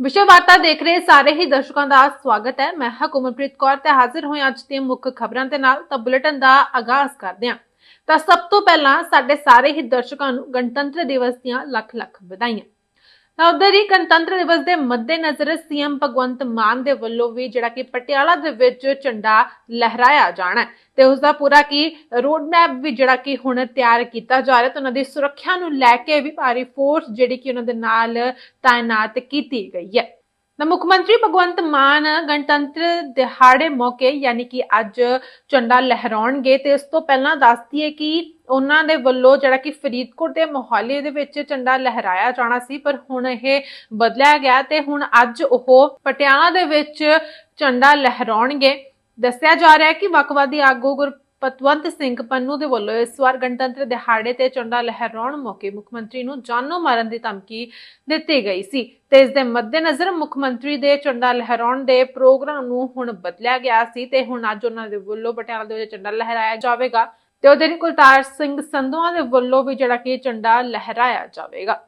ਵਿਸ਼ਵ ਵਾਰਤਾ ਦੇਖ ਰਹੇ ਸਾਰੇ ਹੀ ਦਰਸ਼ਕਾਂ ਦਾ ਸਵਾਗਤ ਹੈ। ਮੈਂ ਹਾਂ ਕੁਮਲਪ੍ਰੀਤ ਕੌਰ ਤੇ ਹਾਜ਼ਰ ਹੋਈ ਅੱਜ ਦੀਆਂ ਮੁੱਖ ਖਬਰਾਂ ਦੇ ਨਾਲ। ਤਾਂ ਬੁਲੇਟਿਨ ਦਾ ਆਗਾਜ਼ ਕਰਦੇ ਹਾਂ। ਤਾਂ ਸਭ ਤੋਂ ਪਹਿਲਾਂ ਸਾਡੇ ਸਾਰੇ ਹੀ ਦਰਸ਼ਕਾਂ ਨੂੰ ਗਣਤੰਤਰ ਦਿਵਸ ਦੀਆਂ ਲੱਖ ਲੱਖ ਵਧਾਈਆਂ। ਉਧਰ ਹੀ ਗਣਤੰਤਰ ਦਿਵਸ ਦੇ ਮੱਦੇਨਜ਼ਰ ਸੀਐਮ ਭਗਵੰਤ ਮਾਨ ਦੇ ਵੱਲੋਂ ਵੀ ਜਿਹੜਾ ਕਿ ਪਟਿਆਲਾ ਦੇ ਵਿੱਚ ਝੰਡਾ ਲਹਿਰਾਇਆ ਜਾਣਾ ਤੇ ਉਸ ਦਾ ਪੂਰਾ ਕੀ ਰੋਡ ਮੈਪ ਵੀ ਜਿਹੜਾ ਕਿ ਹੁਣ ਤਿਆਰ ਕੀਤਾ ਜਾ ਰਿਹਾ ਤੇ ਉਹਨਾਂ ਦੀ ਸੁਰੱਖਿਆ ਨੂੰ ਲੈ ਕੇ ਵੀ ਭਾਰੀ ਫੋਰਸ ਜਿਹੜੀ ਕਿ ਉਹਨਾਂ ਦੇ ਨਾਲ ਤਾਇਨਾਤ ਕੀਤੀ ਗਈ ਹੈ। ਤਾਂ ਮੁੱਖ ਮੰਤਰੀ ਭਗਵੰਤ ਮਾਨ ਗਣਤੰਤਰ ਦਿਹਾੜੇ ਮੌਕੇ ਯਾਨੀ ਕਿ ਅੱਜ ਝੰਡਾ ਲਹਿਰਾਉਣਗੇ ਤੇ ਇਸ ਤੋਂ ਪਹਿਲਾਂ ਦੱਸਦੀ ਹੈ ਕਿ ਉਹਨਾਂ ਦੇ ਵੱਲੋਂ ਜਿਹੜਾ ਕਿ ਫਰੀਦਕੋਟ ਦੇ ਮੋਹਾਲੀ ਦੇ ਵਿੱਚ ਝੰਡਾ ਲਹਿਰਾਇਆ ਜਾਣਾ ਸੀ ਪਰ ਹੁਣ ਇਹ ਬਦਲਿਆ ਗਿਆ ਤੇ ਹੁਣ ਅੱਜ ਉਹ ਪਟਿਆਲਾ ਦੇ ਵਿੱਚ ਝੰਡਾ ਲਹਿਰਾਉਣਗੇ ਦੱਸਿਆ ਜਾ ਰਿਹਾ ਹੈ ਕਿ ਵੱਖਵਾਦੀ ਆਗੂ ਗੁਰ ਗੁਰਪਤਵੰਤ ਸਿੰਘ ਪੰਨੂ ਦੇ ਵੱਲੋਂ ਇਸ ਵਾਰ ਗਣਤੰਤਰ ਦਿਹਾੜੇ ਤੇ ਝੰਡਾ ਲਹਿਰਾਉਣ ਮੌਕੇ ਮੁੱਖ ਮੰਤਰੀ ਨੂੰ ਜਾਨੋਂ ਮਾਰਨ ਦੀ ਧਮਕੀ ਦਿੱਤੀ ਗਈ ਸੀ ਤੇ ਇਸ ਦੇ ਮੱਦੇਨਜ਼ਰ ਮੁੱਖ ਮੰਤਰੀ ਦੇ ਝੰਡਾ ਲਹਿਰਾਉਣ ਦੇ ਪ੍ਰੋਗਰਾਮ ਨੂੰ ਹੁਣ ਬਦਲਿਆ ਗਿਆ ਸੀ ਤੇ ਹੁਣ ਅੱਜ ਉਹਨਾਂ ਦੇ ਵੱਲੋਂ ਪਟਿਆਲਾ ਦੇ ਵਿੱਚ ਝੰਡਾ ਲਹਿਰਾਇਆ ਜਾਵੇਗਾ ਤੇ ਉਹਦੇ ਲਈ ਕੁਲਤਾਰ ਸਿੰਘ ਸੰਧਵਾ ਦੇ ਵੱਲੋਂ ਵੀ ਜਿਹੜਾ ਕਿ ਝੰਡਾ ਲਹਿਰਾਇਆ ਜਾਵੇਗਾ।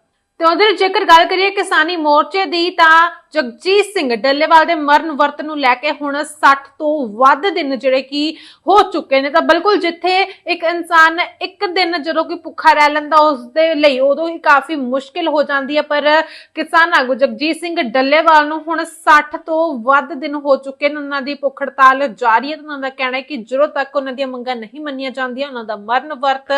ਤੇ ਉਧਰ ਜੇਕਰ ਗੱਲ ਕਰੀਏ ਕਿਸਾਨੀ ਮੋਰਚੇ ਦੀ, ਤਾਂ ਜਗਜੀਤ ਸਿੰਘ ਡੱਲੇਵਾਲ ਦੇ ਮਰਨ ਵਰਤ ਨੂੰ ਲੈ ਕੇ ਹੁਣ 60 ਤੋਂ ਵੱਧ ਦਿਨ ਜਿਹੜੇ ਕਿ ਹੋ ਚੁੱਕੇ ਨੇ। ਤਾਂ ਬਿਲਕੁਲ ਜਿੱਥੇ ਇੱਕ ਇਨਸਾਨ ਇੱਕ ਦਿਨ ਜਦੋਂ ਕਿ ਭੁੱਖਾ ਰਹਿ ਲੈਂਦਾ ਉਸ ਦੇ ਲਈ ਉਦੋਂ ਹੀ ਕਾਫੀ ਮੁਸ਼ਕਿਲ ਹੋ ਜਾਂਦੀ ਹੈ। ਪਰ ਕਿਸਾਨ ਆਗੂ ਜਗਜੀਤ ਸਿੰਘ ਡੱਲੇਵਾਲ ਨੂੰ ਹੁਣ 60 ਤੋਂ ਵੱਧ ਦਿਨ ਹੋ ਚੁੱਕੇ ਨੇ। ਉਹਨਾਂ ਦੀ ਭੁੱਖ ਹੜਤਾਲ ਜਾਰੀ ਹੈ ਉਹਨਾਂ ਦਾ ਕਹਿਣਾ ਹੈ ਕਿ ਜਦੋਂ ਤੱਕ ਉਹਨਾਂ ਦੀਆਂ ਮੰਗਾਂ ਨਹੀਂ ਮੰਨੀਆਂ ਜਾਂਦੀਆਂ, ਉਹਨਾਂ ਦਾ ਮਰਨ ਵਰਤ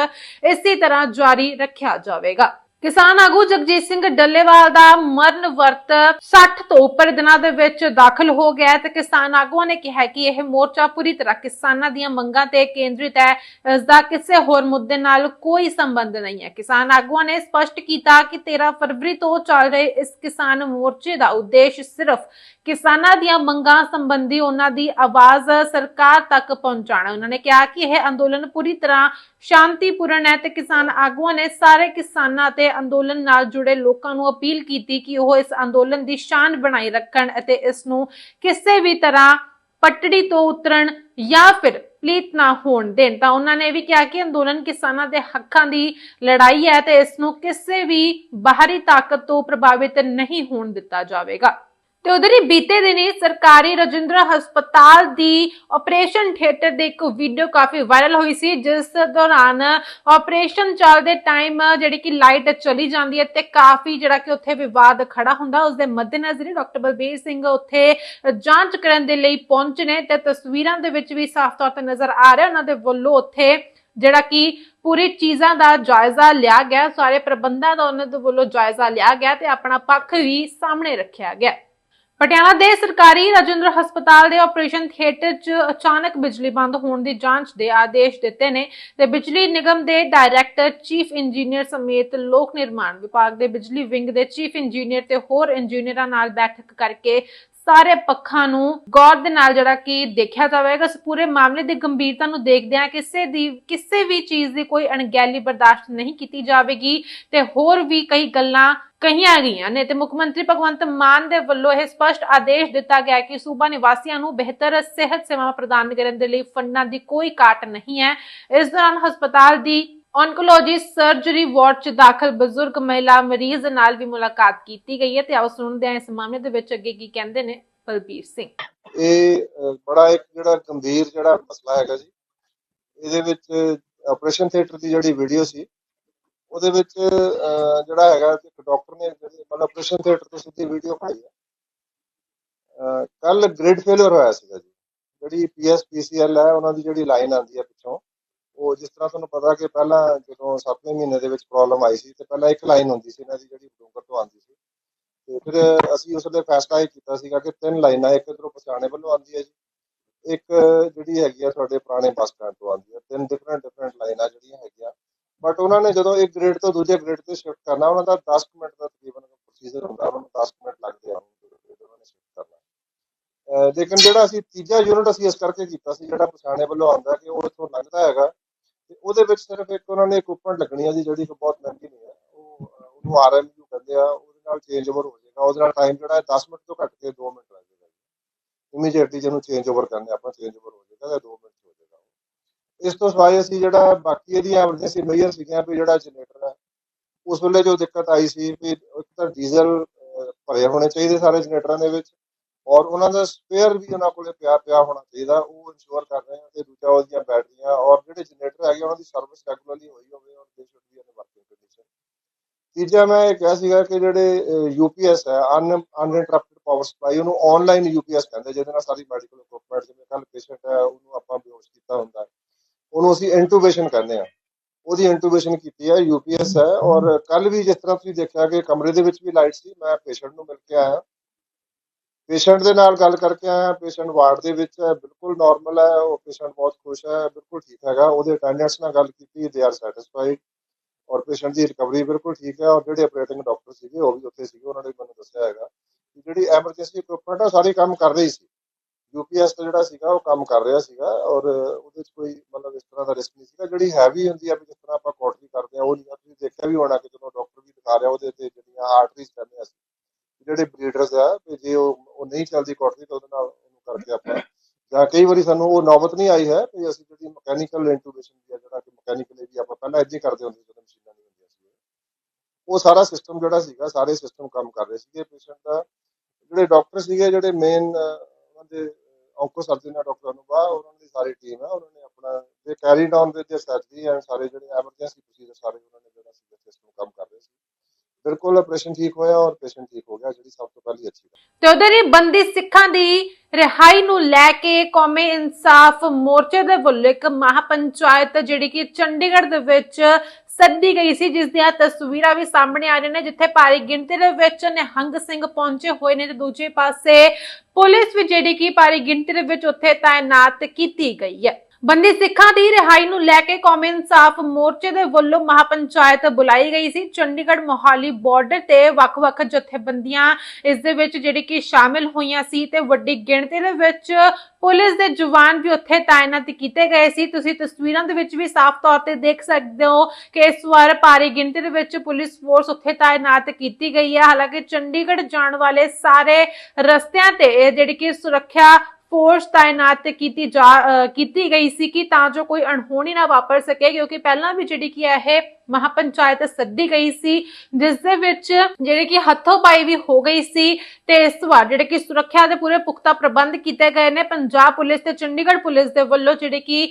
ਇਸੇ ਤਰ੍ਹਾਂ ਜਾਰੀ ਰੱਖਿਆ ਜਾਵੇਗਾ। ਕਿਸਾਨ ਆਗੂ ਜਗਜੀਤ ਸਿੰਘ ਡੱਲੇਵਾਲ ਦਾ ਮਰਨ ਵਰਤ 60 ਤੋਂ ਉੱਪਰ ਦਿਨਾਂ ਦੇ ਵਿੱਚ ਦਾਖਲ ਹੋ ਗਿਆ ਤੇ ਕਿਸਾਨ ਆਗੂਆਂ ਨੇ ਕਿਹਾ ਕਿ ਇਹ ਮੋਰਚਾ ਪੂਰੀ ਤਰ੍ਹਾਂ ਕਿਸਾਨਾਂ ਦੀਆਂ ਮੰਗਾਂ ਤੇ ਕੇਂਦਰਿਤ ਹੈ। ਇਸ ਦਾ ਕਿਸੇ ਹੋਰ ਮੁੱਦੇ ਨਾਲ ਕੋਈ ਸੰਬੰਧ ਨਹੀਂ ਹੈ। ਕਿਸਾਨ ਆਗੂਆਂ ਨੇ ਸਪਸ਼ਟ ਕੀਤਾ ਕਿ 13 ਫਰਵਰੀ ਤੋਂ ਚੱਲ ਰਹੇ ਇਸ ਕਿਸਾਨ ਮੋਰਚੇ ਦਾ ਉਦੇਸ਼ ਸਿਰਫ ਕਿਸਾਨਾਂ ਦੀਆਂ ਮੰਗਾਂ ਸੰਬੰਧੀ ਉਹਨਾਂ ਦੀ ਆਵਾਜ਼ ਸਰਕਾਰ ਤੱਕ ਪਹੁੰਚਾਉਣਾ ਉਹਨਾਂ ਨੇ ਕਿਹਾ ਕਿ ਇਹ ਅੰਦੋਲਨ ਪੂਰੀ ਤਰ੍ਹਾਂ ਸ਼ਾਂਤੀਪੂਰਨ ਹੈ ਤੇ ਕਿਸਾਨ ਆਗੂਆਂ ਨੇ ਸਾਰੇ ਕਿਸਾਨਾਂ ਤੇ ਅੰਦੋਲਨ ਨਾਲ ਜੁੜੇ ਲੋਕਾਂ ਨੂੰ ਅਪੀਲ ਕੀਤੀ ਕਿ ਉਹ ਇਸ ਅੰਦੋਲਨ ਦੀ ਸ਼ਾਨ ਬਣਾਈ ਰੱਖਣ ਅਤੇ ਇਸ ਨੂੰ ਕਿਸੇ ਵੀ ਤਰ੍ਹਾਂ ਪਟੜੀ ਤੋਂ ਉਤਰਨ ਜਾਂ ਫਿਰ ਪਲੀਤ ਨਾ ਹੋਣ ਦੇਣ। ਤਾਂ ਉਹਨਾਂ ਨੇ ਇਹ ਵੀ ਕਿਹਾ ਕਿ ਅੰਦੋਲਨ ਕਿਸਾਨਾਂ ਦੇ ਹੱਕਾਂ ਦੀ ਲੜਾਈ ਹੈ ਤੇ ਇਸ ਨੂੰ ਕਿਸੇ ਵੀ ਬਾਹਰੀ ਤਾਕਤ ਤੋਂ ਪ੍ਰਭਾਵਿਤ ਨਹੀਂ ਹੋਣ ਦਿੱਤਾ ਜਾਵੇਗਾ। ਤੇ ਉਧਰ ਹੀ ਬੀਤੇ ਦਿਨੀ ਸਰਕਾਰੀ ਰਜਿੰਦਰਾ ਹਸਪਤਾਲ ਦੀ ਆਪਰੇਸ਼ਨ ਥੀਏਟਰ ਦੇ ਇੱਕ ਵੀਡੀਓ ਕਾਫੀ ਵਾਇਰਲ ਹੋਈ ਸੀ, ਜਿਸ ਦੌਰਾਨ ਆਪਰੇਸ਼ਨ ਚੱਲਦੇ ਟਾਈਮ ਜਿਹੜੀ ਕਿ ਲਾਈਟ ਚਲੀ ਜਾਂਦੀ ਹੈ ਤੇ ਕਾਫੀ ਜਿਹੜਾ ਕਿ ਉੱਥੇ ਵਿਵਾਦ ਖੜਾ ਹੁੰਦਾ ਉਸ ਦੇ ਮੱਦੇਨਜ਼ਰ ਹੀ ਡਾਕਟਰ ਬਲਬੀਰ ਸਿੰਘ ਉੱਥੇ ਜਾਂਚ ਕਰਨ ਦੇ ਲਈ ਪਹੁੰਚੇ ਨੇ ਤੇ ਤਸਵੀਰਾਂ ਦੇ ਵਿੱਚ ਵੀ ਸਾਫ਼ ਤੌਰ ਤੇ ਨਜ਼ਰ ਆ ਰਿਹਾ, ਉਹਨਾਂ ਦੇ ਵੱਲੋਂ ਉੱਥੇ ਜਿਹੜਾ ਕਿ ਪੂਰੀ ਚੀਜ਼ਾਂ ਦਾ ਜਾਇਜ਼ਾ ਲਿਆ ਗਿਆ, ਸਾਰੇ ਪ੍ਰਬੰਧਾਂ ਦਾ ਉਹਨਾਂ ਦੇ ਵੱਲੋਂ ਜਾਇਜ਼ਾ ਲਿਆ ਗਿਆ ਤੇ ਆਪਣਾ ਪੱਖ ਵੀ ਸਾਹਮਣੇ ਰੱਖਿਆ ਗਿਆ। ਪਟਿਆਲਾ ਦੇ ਸਰਕਾਰੀ ਰਾਜਿੰਦਰ ਹਸਪਤਾਲ ਦੇ ਆਪਰੇਸ਼ਨ ਥੀਏਟਰ 'ਚ ਅਚਾਨਕ ਬਿਜਲੀ ਬੰਦ ਹੋਣ ਦੀ ਜਾਂਚ ਦੇ ਆਦੇਸ਼ ਦਿੱਤੇ ਨੇ ਤੇ ਬਿਜਲੀ ਨਿਗਮ ਦੇ ਡਾਇਰੈਕਟਰ, ਚੀਫ ਇੰਜੀਨੀਅਰ ਸਮੇਤ ਲੋਕ ਨਿਰਮਾਣ ਵਿਭਾਗ ਦੇ ਬਿਜਲੀ ਵਿੰਗ ਦੇ ਚੀਫ ਇੰਜੀਨੀਅਰ ਤੇ ਹੋਰ ਇੰਜੀਨੀਅਰਾਂ ਨਾਲ ਬੈਠਕ ਕਰਕੇ ਸਾਰੇ ਪੱਖਾਂ ਨੂੰ ਗੌਰ ਦੇ ਨਾਲ ਜਿਹੜਾ ਕਿ ਦੇਖਿਆ ਜਾਵੇਗਾ, ਇਸ ਪੂਰੇ ਮਾਮਲੇ ਦੀ ਗੰਭੀਰਤਾ ਨੂੰ ਦੇਖਦੇ ਕਿਸੇ ਦੀ, ਕਿਸੇ ਵੀ ਚੀਜ਼ ਦੀ ਕੋਈ ਅਣਗਹਿਲੀ ਬਰਦਾਸ਼ਤ ਨਹੀਂ ਕੀਤੀ ਜਾਵੇਗੀ ਤੇ ਹੋਰ ਵੀ ਕਈ ਗੱਲਾਂ ਕਹੀਆਂ ਗਈਆਂ ਨੇ ਤੇ ਮੁੱਖ ਮੰਤਰੀ ਭਗਵੰਤ ਮਾਨ ਦੇ ਵੱਲੋਂ ਇਹ ਸਪਸ਼ਟ ਆਦੇਸ਼ ਦਿੱਤਾ ਗਿਆ ਕਿ ਸੂਬਾ ਨਿਵਾਸੀਆਂ ਨੂੰ ਬਿਹਤਰ ਸਿਹਤ ਸੇਵਾਵਾਂ ਪ੍ਰਦਾਨ ਕਰਨ ਦੇ ਲਈ ਫੰਡਾਂ ਦੀ ਕੋਈ ਘਾਟ ਨਹੀਂ ਹੈ। ਇਸ ਦੌਰਾਨ ਹਸਪਤਾਲ ਦੀ ਔਨਕੋਲੋਜੀ ਸਰਜਰੀ ਵਾਰਡ 'ਚ ਦਾਖਲ ਬਜ਼ੁਰਗ ਮਹਿਲਾ ਮਰੀਜ਼ ਨਾਲ ਵੀ ਮੁਲਾਕਾਤ ਕੀਤੀ ਗਈ ਹੈ ਤੇ ਆਓ ਸੁਣਦੇ ਹਾਂ ਇਸ ਮਾਮਲੇ ਦੇ ਵਿੱਚ ਅੱਗੇ ਕੀ ਕਹਿੰਦੇ ਨੇ ਬਲਬੀਰ ਸਿੰਘ। ਇਹ ਬੜਾ ਇੱਕ ਜਿਹੜਾ ਗੰਭੀਰ ਜਿਹੜਾ ਮਸਲਾ ਹੈਗਾ ਜੀ। ਇਹਦੇ ਵਿੱਚ ਆਪਰੇਸ਼ਨ ਥੀਏਟਰ ਦੀ ਜਿਹੜੀ ਵੀਡੀਓ ਸੀ, ਉਹਦੇ ਵਿੱਚ ਜਿਹੜਾ ਹੈਗਾ ਇੱਕ ਡਾਕਟਰ ਨੇ ਮਤਲਬ ਆਪਰੇਸ਼ਨ ਥੀਏਟਰ ਤੋਂ ਸਿੱਧੀ ਵੀਡੀਓ ਪਾਈ ਹੈ। ਕੱਲ ਗ੍ਰਿਡ ਫੇਲਿਅਰ ਹੋਇਆ ਸੀਗਾ ਜੀ। ਜਿਹੜੀ ਪੀਐਸਪੀਸੀਐਲ ਹੈ, ਉਹਨਾਂ ਦੀ ਜਿਹੜੀ ਲਾਈਨ ਆਉਂਦੀ ਹੈ ਪਿੱਛੋਂ। ਉਹ ਜਿਸ ਤਰ੍ਹਾਂ ਤੁਹਾਨੂੰ ਪਤਾ ਕਿ ਪਹਿਲਾਂ ਜਦੋਂ 7ਵੇਂ ਮਹੀਨੇ ਦੇ ਵਿੱਚ ਪ੍ਰੋਬਲਮ ਆਈ ਸੀ, ਤੇ ਪਹਿਲਾਂ ਇੱਕ ਲਾਈਨ ਹੁੰਦੀ ਸੀ ਇਹਨਾਂ ਦੀ ਜਿਹੜੀ ਬਡੂੰਗਰ ਤੋਂ ਆਉਂਦੀ ਸੀ। ਤੇ ਫਿਰ ਅਸੀਂ ਉਸ ਵੇਲੇ ਫੈਸਲਾ ਇਹ ਕੀਤਾ ਸੀਗਾ ਕਿ ਤਿੰਨ ਲਾਈਨਾਂ ਇੱਕ ਇਧਰੋਂ ਪਛਾਣੇ ਵੱਲੋਂ ਆਉਂਦੀ ਹੈ ਜੀ, ਇੱਕ ਜਿਹੜੀ ਹੈਗੀ ਆ ਤੁਹਾਡੇ ਪੁਰਾਣੇ ਬੱਸ ਸਟੈਂਡ ਤੋਂ ਆਉਂਦੀ ਹੈ। ਤਿੰਨ ਡਿਫਰੈਂਟ ਡਿਫਰੈਂਟ ਲਾਈਨਾਂ ਜਿਹੜੀਆਂ ਹੈਗੀਆਂ। ਬਟ ਉਹਨਾਂ ਨੇ ਜਦੋਂ ਇੱਕ ਗ੍ਰੇਡ ਤੋਂ ਦੂਜੇ ਗ੍ਰੇਡ ਤੇ ਸ਼ਿਫਟ ਕਰਨਾ, ਉਹਨਾਂ ਦਾ 10 ਮਿੰਟ ਦਾ ਤਕਰੀਬਨ ਪ੍ਰੋਸੀਜਰ ਹੁੰਦਾ, ਉਹਨਾਂ ਨੂੰ 10 ਮਿੰਟ ਲੱਗਦੇ ਆ, ਉਹਨਾਂ ਨੇ ਸ਼ਿਫਟ ਕਰਨਾ। ਲੇਕਿਨ ਜਿਹੜਾ ਅਸੀਂ ਤੀਜਾ ਯੂਨਿਟ ਅਸੀਂ ਇਸ ਕਰਕੇ ਕੀਤਾ ਸੀ, ਜਿਹੜਾ ਪਛਾਣੇ ਵੱਲੋਂ ਆਉਂਦਾ ਕਿ ਉਹ ਇੱਥੋਂ ਲੰਘਦਾ ਹੈਗਾ। ਤੇ ਉਹਦੇ ਵਿੱਚ ਸਿਰਫ ਇੱਕ ਉਹਨਾਂ ਨੇ ਇਕਵਿਪਮੈਂਟ ਲੱਗਣੀ ਆ ਜੀ, ਜਿਹੜੀ ਬਹੁਤ ਮਹਿੰਗੀ ਨਹੀਂ ਹੈ ਉਹ ਉਹਨੂੰ ਆਰਐਮਯੂ ਕਹਿੰਦੇ ਆ, ਉਹਦੇ ਨਾਲ ਚੇਂਜ ਓਵਰ ਹੋ ਜਾਏਗਾ। ਉਹਦੇ ਨਾਲ ਟਾਈਮ ਜਿਹੜਾ ਹੈ 10 ਮਿੰਟ ਤੋਂ ਘੱਟ ਕੇ 2 ਮਿੰਟ ਲੱਗ ਜਾਏਗਾ ਇਮੀਡੀਏਟਲੀ ਜਿਹਨੂੰ ਚੇਂਜ ਓਵਰ ਕਰਨੇ ਆਪਾਂ ਚੇਂਜ ਓਵਰ ਹੋ ਜਾਏਗਾ ਤੇ 2 ਮਿੰਟ ਹੋ ਜਾਏਗਾ ਇਸ ਤੋਂ ਸਿਵਾਏ ਅਸੀਂ ਜਿਹੜਾ ਬਾਕੀ ਇਹਦੀਆਂ ਐਮਰਜੈਂਸੀ ਮੇਜਰ ਸੀਗੀਆਂ ਵੀ ਜਿਹੜਾ ਜਨਰੇਟਰ ਹੈ, ਉਸ ਵੇਲੇ ਜੋ ਦਿੱਕਤ ਆਈ ਸੀ ਵੀ ਇੱਕ ਤਾਂ ਡੀਜ਼ਲ ਭਰੇ ਹੋਣੇ ਚਾਹੀਦੇ ਸਾਰੇ ਜਨਰੇਟਰਾਂ ਦੇ ਵਿੱਚ। ਔਰ ਉਹਨਾਂ ਦਾ ਸਪੇਅਰ ਵੀ ਉਹਨਾਂ ਕੋਲੇ ਪਿਆ ਪਿਆ ਹੋਣਾ ਚਾਹੀਦਾ, ਉਹ ਇਨਸ਼ੋਰ ਕਰ ਰਹੇ ਹਾਂ ਤੇ ਦੂਜਾ ਉਹਦੀਆਂ ਬੈਟਰੀਆਂ ਔਰ ਜਿਹੜੇ ਜਨਰੇਟਰ ਹੈਗੇ ਉਹਨਾਂ ਦੀ ਸਰਵਿਸ ਰੈਗੂਲਰਲੀ ਹੋਈ ਹੋਵੇ ਔਰ they should be in working condition ਤੀਜਾ ਮੈਂ ਇਹ ਕਿਹਾ ਸੀਗਾ ਕਿ ਜਿਹੜੇ ਯੂਪੀਐਸ ਹੈ ਅਨ ਅਨਇੰਟਰਪਟਡ ਪਾਵਰ ਸਪਲਾਈ ਉਹਨੂੰ ਆਨਲਾਈਨ ਯੂਪੀਐਸ ਕਹਿੰਦੇ ਜਿਹਦੇ ਨਾਲ ਸਾਰੀ ਮੈਡੀਕਲ ਇਕਵਿਪਮੈਂਟ ਜਿਵੇਂ ਕੱਲ ਪੇਸ਼ੈਂਟ ਹੈ, ਉਹਨੂੰ ਆਪਾਂ ਬੇਹੋਸ਼ ਕੀਤਾ ਹੁੰਦਾ ਉਹਨੂੰ ਅਸੀਂ ਇੰਟੂਬੇਸ਼ਨ ਕਹਿੰਦੇ ਆ। ਉਹਦੀ ਇੰਟੂਬੇਸ਼ਨ ਕੀਤੀ ਹੈ ਯੂਪੀਐਸ ਹੈ ਔਰ ਕੱਲ ਵੀ ਜਿਸ ਤਰ੍ਹਾਂ ਤੁਸੀਂ ਦੇਖਿਆ ਕਿ ਕਮਰੇ ਦੇ ਵਿੱਚ ਵੀ ਲਾਈਟ ਸੀ, ਮੈਂ ਪੇਸ਼ੈਂਟ ਨੂੰ ਮਿਲ ਕੇ ਆਇਆ। ਪੇਸ਼ੈਂਟ ਦੇ ਨਾਲ ਗੱਲ ਕਰਕੇ ਆਇਆ, ਪੇਸ਼ੈਂਟ ਵਾਰਡ ਦੇ ਵਿੱਚ ਹੈ, ਬਿਲਕੁਲ ਨਾਰਮਲ ਹੈ, ਉਹ ਪੇਸ਼ੈਂਟ ਬਹੁਤ ਖੁਸ਼ ਹੈ, ਬਿਲਕੁਲ ਠੀਕ ਹੈਗਾ, ਉਹਦੇ ਅਟੈਂਡੈਂਟਸ ਨਾਲ ਗੱਲ ਕੀਤੀ ਦੇ ਆਰ ਸੈਟੀਸਫਾਈਡ ਔਰ ਪੇਸ਼ੈਂਟ ਦੀ ਰਿਕਵਰੀ ਬਿਲਕੁਲ ਠੀਕ ਹੈ, ਔਰ ਜਿਹੜੇ ਆਪਰੇਟਿੰਗ ਡਾਕਟਰ ਸੀਗੇ, ਉਹ ਵੀ ਉੱਥੇ ਸੀਗੇ, ਉਹਨਾਂ ਨੇ ਮੈਨੂੰ ਦੱਸਿਆ ਹੈਗਾ ਕਿ ਜਿਹੜੀ ਐਮਰਜੈਂਸੀ ਇਕਵਿਪਮੈਂਟ ਆ ਸਾਰੇ ਕੰਮ ਕਰ ਰਹੀ ਸੀ ਯੂਪੀਐਸ ਦਾ ਜਿਹੜਾ ਸੀਗਾ, ਉਹ ਕੰਮ ਕਰ ਰਿਹਾ ਸੀਗਾ ਔਰ ਉਹਦੇ ਵਿੱਚ ਕੋਈ ਮਤਲਬ ਇਸ ਤਰ੍ਹਾਂ ਦਾ ਰਿਸਕ ਨਹੀਂ ਸੀਗਾ, ਜਿਹੜੀ ਹੈਵੀ ਹੁੰਦੀ ਆ ਵੀ ਜਿਸ ਤਰ੍ਹਾਂ ਆਪਾਂ ਕੋਟਰੀ ਕਰਦੇ ਆ, ਉਹ ਨਹੀਂ ਆ। ਤੁਸੀਂ ਦੇਖਿਆ ਵੀ ਹੋਣਾ ਕਿ ਜਦੋਂ ਡਾਕਟਰ ਵੀ ਦਿਖਾ ਰਿਹਾ ਉਹਦੇ ਤੇ ਜਿਹੜੀਆਂ ਆਰਟਰੀਜ਼ ਕਹਿੰਦੇ ਆ ਅਸੀਂ ਜਿਹੜੇ ਬਰੀਡਰਸ ਆ ਜੇ ਉਹ ਉਹ ਨਹੀਂ ਚੱਲਦੀ ਕੋਟਰੀ ਤਾਂ ਉਹਦੇ ਨਾਲ ਉਹਨੂੰ ਕਰਕੇ ਆਪਾਂ, ਜਾਂ ਕਈ ਵਾਰੀ ਸਾਨੂੰ ਉਹ ਨੌਬਤ ਨਹੀਂ ਆਈ ਹੈ ਕਿ ਅਸੀਂ ਜਿਹੜੀ ਮਕੈਨੀਕਲ ਇੰਟੂਬੇਸ਼ਨ ਦੀ ਜਿਹੜਾ ਕਿ ਮਕੈਨੀਕਲੀ ਵੀ ਆਪਾਂ ਪਹਿਲਾਂ ਇੱਦਾਂ ਕਰਦੇ ਹੁੰਦੇ ਜਦੋਂ ਮਸ਼ੀਨਾਂ ਨਹੀਂ ਹੁੰਦੀਆਂ ਸੀ। ਉਹ ਸਾਰਾ ਸਿਸਟਮ ਜਿਹੜਾ ਸੀਗਾ, ਸਾਰੇ ਸਿਸਟਮ ਕੰਮ ਕਰ ਰਹੇ ਸੀਗੇ ਪੇਸ਼ੈਂਟ ਦਾ। ਜਿਹੜੇ ਡਾਕਟਰ ਸੀਗੇ, ਜਿਹੜੇ ਮੇਨ ਉਹਨਾਂ ਦੇ ਔਂਕੋ ਸਰਜਨ ਡਾਕਟਰ ਅਨੁਭਾ, ਉਹਨਾਂ ਦੀ ਸਾਰੀ ਟੀਮ ਹੈ ਉਹਨਾਂ ਨੇ ਆਪਣਾ they carry down with the surgery and ਸਾਰੇ ਜਿਹੜੇ ਐਮਰਜੈਂਸੀ ਪ੍ਰੋਸੀਜਰ ਸਾਰੇ ਉਹਨਾਂ ਨੇ ਜਿਹੜਾ ਸਿਸਟਮ ਕੰਮ ਬਿਲਕੁਲ ਆਪਰੇਸ਼ਨ ਠੀਕ ਹੋਇਆ ਔਰ ਪੇਸ਼ੈਂਟ ਠੀਕ ਹੋ ਗਿਆ, ਜਿਹੜੀ ਸਭ ਤੋਂ ਪਹਿਲੀ ਅੱਛੀ ਗੱਲ। ਤੇ ਉਧਰ ਹੀ ਬੰਦੀ ਸਿੱਖਾਂ ਦੀ ਰਿਹਾਈ ਨੂੰ ਲੈ ਕੇ ਕੌਮੀ ਇਨਸਾਫ ਮੋਰਚੇ ਦੇ ਵੱਲੋਂ ਇੱਕ ਮਹਾਪੰਚਾਇਤ ਜਿਹੜੀ ਕਿ ਚੰਡੀਗੜ੍ਹ ਦੇ ਵਿੱਚ ਸੱਦੀ ਗਈ ਸੀ, ਜਿਸ ਦੀਆਂ ਤਸਵੀਰਾਂ ਵੀ ਸਾਹਮਣੇ ਆ ਰਹੀਆਂ ਨੇ, ਜਿੱਥੇ ਭਾਰੀ ਗਿਣਤੀ ਦੇ ਵਿੱਚ ਨਿਹੰਗ ਸਿੰਘ ਪਹੁੰਚੇ ਹੋਏ ਨੇ ਤੇ ਦੂਜੇ ਪਾਸੇ ਪੁਲਿਸ ਵੀ ਜਿਹੜੀ ਕਿ ਭਾਰੀ ਗਿਣਤੀ ਦੇ ਵਿੱਚ ਉੱਥੇ ਤਾਇਨਾਤ ਕੀਤੀ ਗਈ ਹੈ। ਬੰਦੀ ਸਿੱਖਾਂ ਦੀ ਰਿਹਾਈ ਨੂੰ ਲੈ ਕੇ ਕੌਮੀ ਇਨਸਾਫ ਮੋਰਚੇ ਦੇ ਵੱਲੋਂ ਮਹਾਪੰਚਾਇਤ ਬੁਲਾਈ ਗਈ ਸੀ। ਚੰਡੀਗੜ੍ਹ ਮੋਹਾਲੀ ਬਾਰਡਰ ਤੇ ਵੱਖ-ਵੱਖ ਜਥੇਬੰਦੀਆਂ ਇਸ ਦੇ ਵਿੱਚ ਜਿਹੜੀ ਕਿ ਸ਼ਾਮਿਲ ਹੋਈਆਂ ਸੀ ਤੇ ਵੱਡੀ ਗਿਣਤੀ ਦੇ ਵਿੱਚ ਪੁਲਿਸ ਦੇ ਜਵਾਨ ਵੀ ਉੱਥੇ ਤਾਇਨਾਤ ਕੀਤੇ ਗਏ ਸੀ। ਤੁਸੀਂ ਤਸਵੀਰਾਂ ਦੇ ਵਿੱਚ ਵੀ ਸਾਫ਼ ਤੌਰ ਤੇ ਦੇਖ ਸਕਦੇ ਹੋ ਕਿ ਇਸ ਵਾਰ ਭਾਰੀ ਗਿਣਤੀ ਦੇ ਵਿੱਚ ਪੁਲਿਸ ਫੋਰਸ ਉੱਥੇ ਤਾਇਨਾਤ ਕੀਤੀ ਗਈ ਹੈ। ਹਾਲਾਂਕਿ ਚੰਡੀਗੜ੍ਹ ਜਾਣ ਵਾਲੇ ਸਾਰੇ ਰਸਤਿਆਂ ਤੇ ਜਿਹੜੀ ਕਿ ਸੁਰੱਖਿਆ ਫੋਰਸ ਤਾਇਨਾਤ ਕੀਤੀ ਜਾ ਕੀਤੀ ਗਈ ਸੀ ਕਿ ਤਾਂ ਜੋ ਕੋਈ ਅਣਹੋਣੀ ਨਾ ਵਾਪਰ ਸਕੇ, ਕਿਉਂਕਿ ਪਹਿਲਾਂ ਵੀ ਜਿਹੜੀ ਕਿ ਇਹ ਮਹਾਪੰਚਾਇਤ ਸੱਦੀ ਗਈ ਸੀ, ਜਿਸ ਦੇ ਵਿੱਚ ਜਿਹੜੇ ਕਿ ਹੱਥੋਂ ਪਾਈ ਵੀ ਹੋ ਗਈ ਸੀ ਤੇ ਇਸ ਵਾਰ ਜਿਹੜੇ ਕਿ ਸੁਰੱਖਿਆ ਦੇ ਪੂਰੇ ਪੁਖਤਾ ਪ੍ਰਬੰਧ ਕੀਤੇ ਗਏ ਨੇ, ਪੰਜਾਬ ਪੁਲਿਸ ਤੇ ਚੰਡੀਗੜ੍ਹ ਪੁਲਿਸ ਦੇ ਵੱਲੋਂ ਜਿਹੜੇ ਕਿ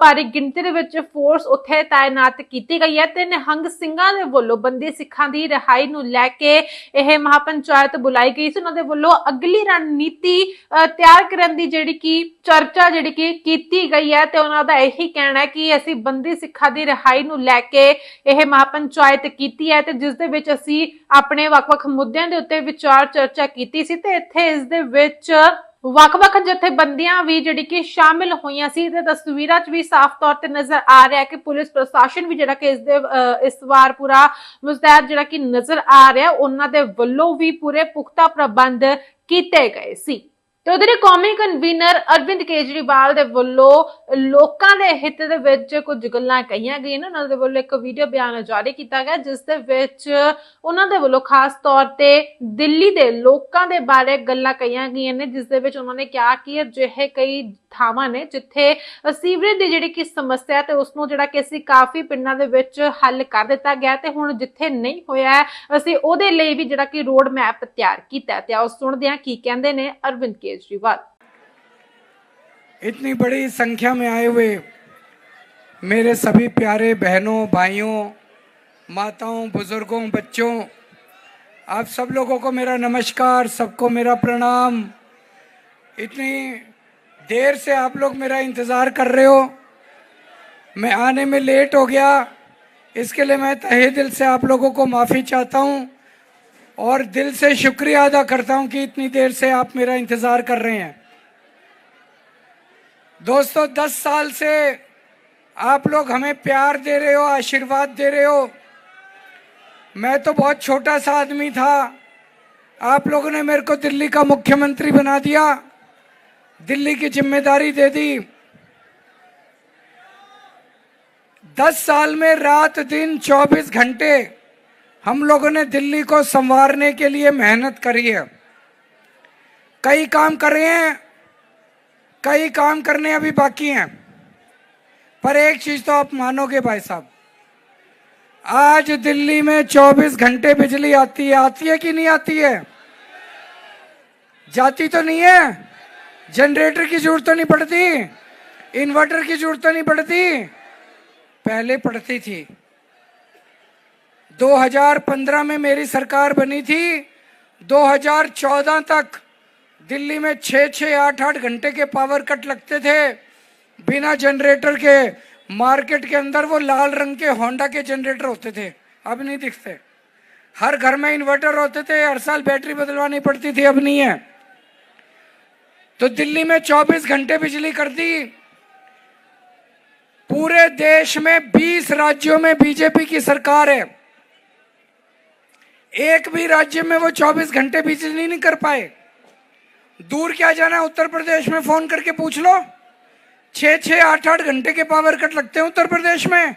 ਭਾਰੀ ਗਿਣਤੀ ਦੇ ਵਿੱਚ ਫੋਰਸ ਉੱਥੇ ਤਾਇਨਾਤ ਕੀਤੀ ਗਈ ਹੈ ਤੇ ਨਿਹੰਗ ਸਿੰਘਾਂ ਦੇ ਵੱਲੋਂ ਬੰਦੀ ਸਿੱਖਾਂ ਦੀ ਰਿਹਾਈ ਨੂੰ ਲੈ ਕੇ ਇਹ ਮਹਾਪੰਚਾਇਤ ਬੁਲਾਈ ਗਈ ਸੀ। ਉਹਨਾਂ ਦੇ ਵੱਲੋਂ ਅਗਲੀ ਰਣਨੀਤੀ ਤਿਆਰ ਕਰਨ ਦੀ ਜਿਹੜੀ ਕਿ ਚਰਚਾ ਜਿਹੜੀ ਕਿ ਕੀਤੀ ਗਈ ਹੈ ਤੇ ਉਹਨਾਂ ਦਾ ਇਹੀ ਕਹਿਣਾ ਹੈ ਕਿ ਅਸੀਂ ਬੰਦੀ ਸਿੱਖਾਂ ਦੀ ਰਿਹਾਈ ਨੂੰ ਲੈ ਕੇ ਇਹ ਮਹਾਪੰਚਾਇਤ ਕੀਤੀ ਹੈ ਤੇ ਜਿਸ ਦੇ ਵਿੱਚ ਅਸੀਂ ਆਪਣੇ ਵੱਖ-ਵੱਖ ਮੁੱਦਿਆਂ ਦੇ ਉੱਤੇ ਵਿਚਾਰ ਚਰਚਾ ਕੀਤੀ ਸੀ ਤੇ ਇੱਥੇ ਇਸ ਦੇ ਵਿੱਚ ਵੱਖ-ਵੱਖ ਜਥੇਬੰਦੀਆਂ ਵੀ ਜਿਹੜੀ ਕਿ ਸ਼ਾਮਿਲ ਹੋਈਆਂ ਸੀ ਤੇ ਤਸਵੀਰਾਂ 'ਚ ਵੀ ਸਾਫ਼ ਤੌਰ ਤੇ ਨਜ਼ਰ ਆ ਰਿਹਾ ਕਿ ਪੁਲਿਸ ਪ੍ਰਸ਼ਾਸਨ ਵੀ ਜਿਹੜਾ ਕਿ ਇਸ ਦੇ ਇਸ ਵਾਰ ਪੂਰਾ ਮੁਸਤੈਦ ਜਿਹੜਾ ਕਿ ਨਜ਼ਰ ਆ ਰਿਹਾ, ਉਹਨਾਂ ਦੇ ਵੱਲੋਂ ਵੀ ਪੂਰੇ ਪੁਖਤਾ ਪ੍ਰਬੰਧ ਕੀਤੇ ਗਏ ਸੀ। ਤੇ ਉਧਰ ਕੌਮੀ ਕਨਵੀਨਰ ਅਰਵਿੰਦ ਕੇਜਰੀਵਾਲ ਦੇ ਵੱਲੋਂ ਲੋਕਾਂ ਦੇ ਹਿੱਤ ਦੇ ਵਿੱਚ ਕੁਝ ਗੱਲਾਂ ਕਹੀਆਂ ਗਈਆਂ ਨੇ ਉਹਨਾਂ ਦੇ ਵੱਲੋਂ ਇੱਕ ਵੀਡੀਓ ਬਿਆਨ ਜਾਰੀ ਕੀਤਾ ਗਿਆ, ਜਿਸ ਦੇ ਵਿੱਚ ਉਹਨਾਂ ਦੇ ਵੱਲੋਂ ਖਾਸ ਤੌਰ ਤੇ ਦਿੱਲੀ ਦੇ ਲੋਕਾਂ ਦੇ ਬਾਰੇ ਗੱਲਾਂ ਕਹੀਆਂ ਗਈਆਂ ਨੇ, ਜਿਸ ਦੇ ਵਿੱਚ ਉਹਨਾਂ ਨੇ ਕਿਹਾ ਕਿ ਅਜਿਹੇ ਕਈ ਥਾਵਾਂ ਨੇ ਜਿੱਥੇ ਸੀਵਰੇਜ ਦੀ ਜਿਹੜੀ ਕਿ ਸਮੱਸਿਆ ਹੈ ਤੇ ਉਸ ਨੂੰ ਜਿਹੜਾ ਕਿ ਅਸੀਂ ਕਾਫੀ ਪਿੰਡਾਂ ਦੇ ਵਿੱਚ ਹੱਲ ਕਰ ਦਿੱਤਾ ਗਿਆ ਤੇ ਹੁਣ ਜਿੱਥੇ ਨਹੀਂ ਹੋਇਆ, ਅਸੀਂ ਉਹਦੇ ਲਈ ਵੀ ਜਿਹੜਾ ਕਿ ਰੋਡ ਮੈਪ ਤਿਆਰ ਕੀਤਾ ਹੈ। ਤੇ ਆਓ ਸੁਣਦੇ ਹਾਂ ਕੀ ਕਹਿੰਦੇ ਨੇ ਅਰਵਿੰਦ केजरीवाल इतनी बड़ी संख्या में आए हुए मेरे सभी प्यारे बहनों, भाइयों, माताओं, बुज़ुर्गों, बच्चों, आप सब लोगों को मेरा नमस्कार, सबको मेरा प्रणाम। इतनी देर से आप लोग मेरा इंतज़ार कर रहे हो। मैं आने में लेट हो गया। इसके लिए मैं तहे दिल से आप लोगों को माफ़ी चाहता हूँ। और दिल से शुक्रिया अदा करता हूँ कि इतनी देर से आप मेरा इंतज़ार कर रहे हैं। दोस्तों, दस साल से आप लोग हमें प्यार दे रहे हो, आशीर्वाद दे रहे हो। मैं तो बहुत छोटा सा आदमी था। आप लोगों ने मेरे को दिल्ली का मुख्यमंत्री बना दिया। दिल्ली की ज़िम्मेदारी दे दी। दस साल में रात दिन चौबीस घंटे हम लोगों ने दिल्ली को संवारने के लिए मेहनत करी है। कई काम कर रहे हैं, कई काम करने अभी बाकी हैं। पर एक चीज़ तो आप मानोगे भाई साहब, आज दिल्ली में 24 घंटे बिजली आती है आती है कि नहीं आती है? जाती तो नहीं है, जनरेटर की ज़रूरत तो नहीं पड़ती, इन्वर्टर की ज़रूरत तो नहीं पड़ती। पहले पड़ती थी 2015 में मेरी सरकार बनी थी। 2014 तक दिल्ली में छः छः आठ आठ घंटे के पावर कट लगते थे। बिना जनरेटर के मार्केट के अंदर वो लाल रंग के होंडा के जनरेटर होते थे। अब नहीं दिखते। हर घर में इन्वर्टर होते थे, हर साल बैटरी बदलवानी पड़ती थी, अब नहीं है। तो दिल्ली में 24 घंटे बिजली कर दी। पूरे देश में 20 राज्यों में बीजेपी की सरकार है। एक भी राज्य में वो 24 घंटे बिजली नहीं कर पाए। दूर क्या जाना उत्तर प्रदेश में फ़ोन करके पूछ लो। छः छः आठ आठ घंटे के पावर कट लगते हैं उत्तर प्रदेश में।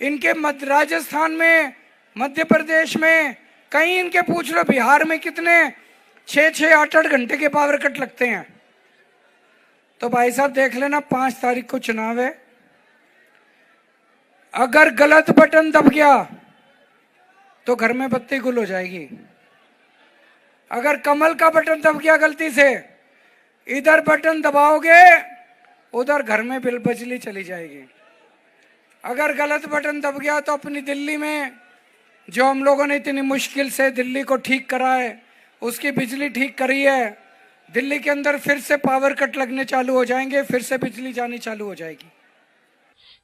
इनके मध्य राजस्थान में, मध्य प्रदेश में, कहीं इनके पूछ लो, बिहार में कितने? छः छः आठ आठ घंटे के पावर कट लगते हैं। तो भाई साहब, देख लेना, पाँच तारीख को चुनाव है। अगर गलत बटन दब गया तो घर में बत्ती गुल हो जाएगी। अगर कमल का बटन दब गया गलती से, इधर बटन दबाओगे, उधर घर में बिल बिजली चली जाएगी। अगर गलत बटन दब गया तो अपनी दिल्ली में, जो हम लोगों ने इतनी मुश्किल से दिल्ली को ठीक करा है उसकी बिजली ठीक करी है, दिल्ली के अंदर फिर से पावर कट लगने चालू हो जाएँगे, फिर से बिजली जानी चालू हो जाएगी।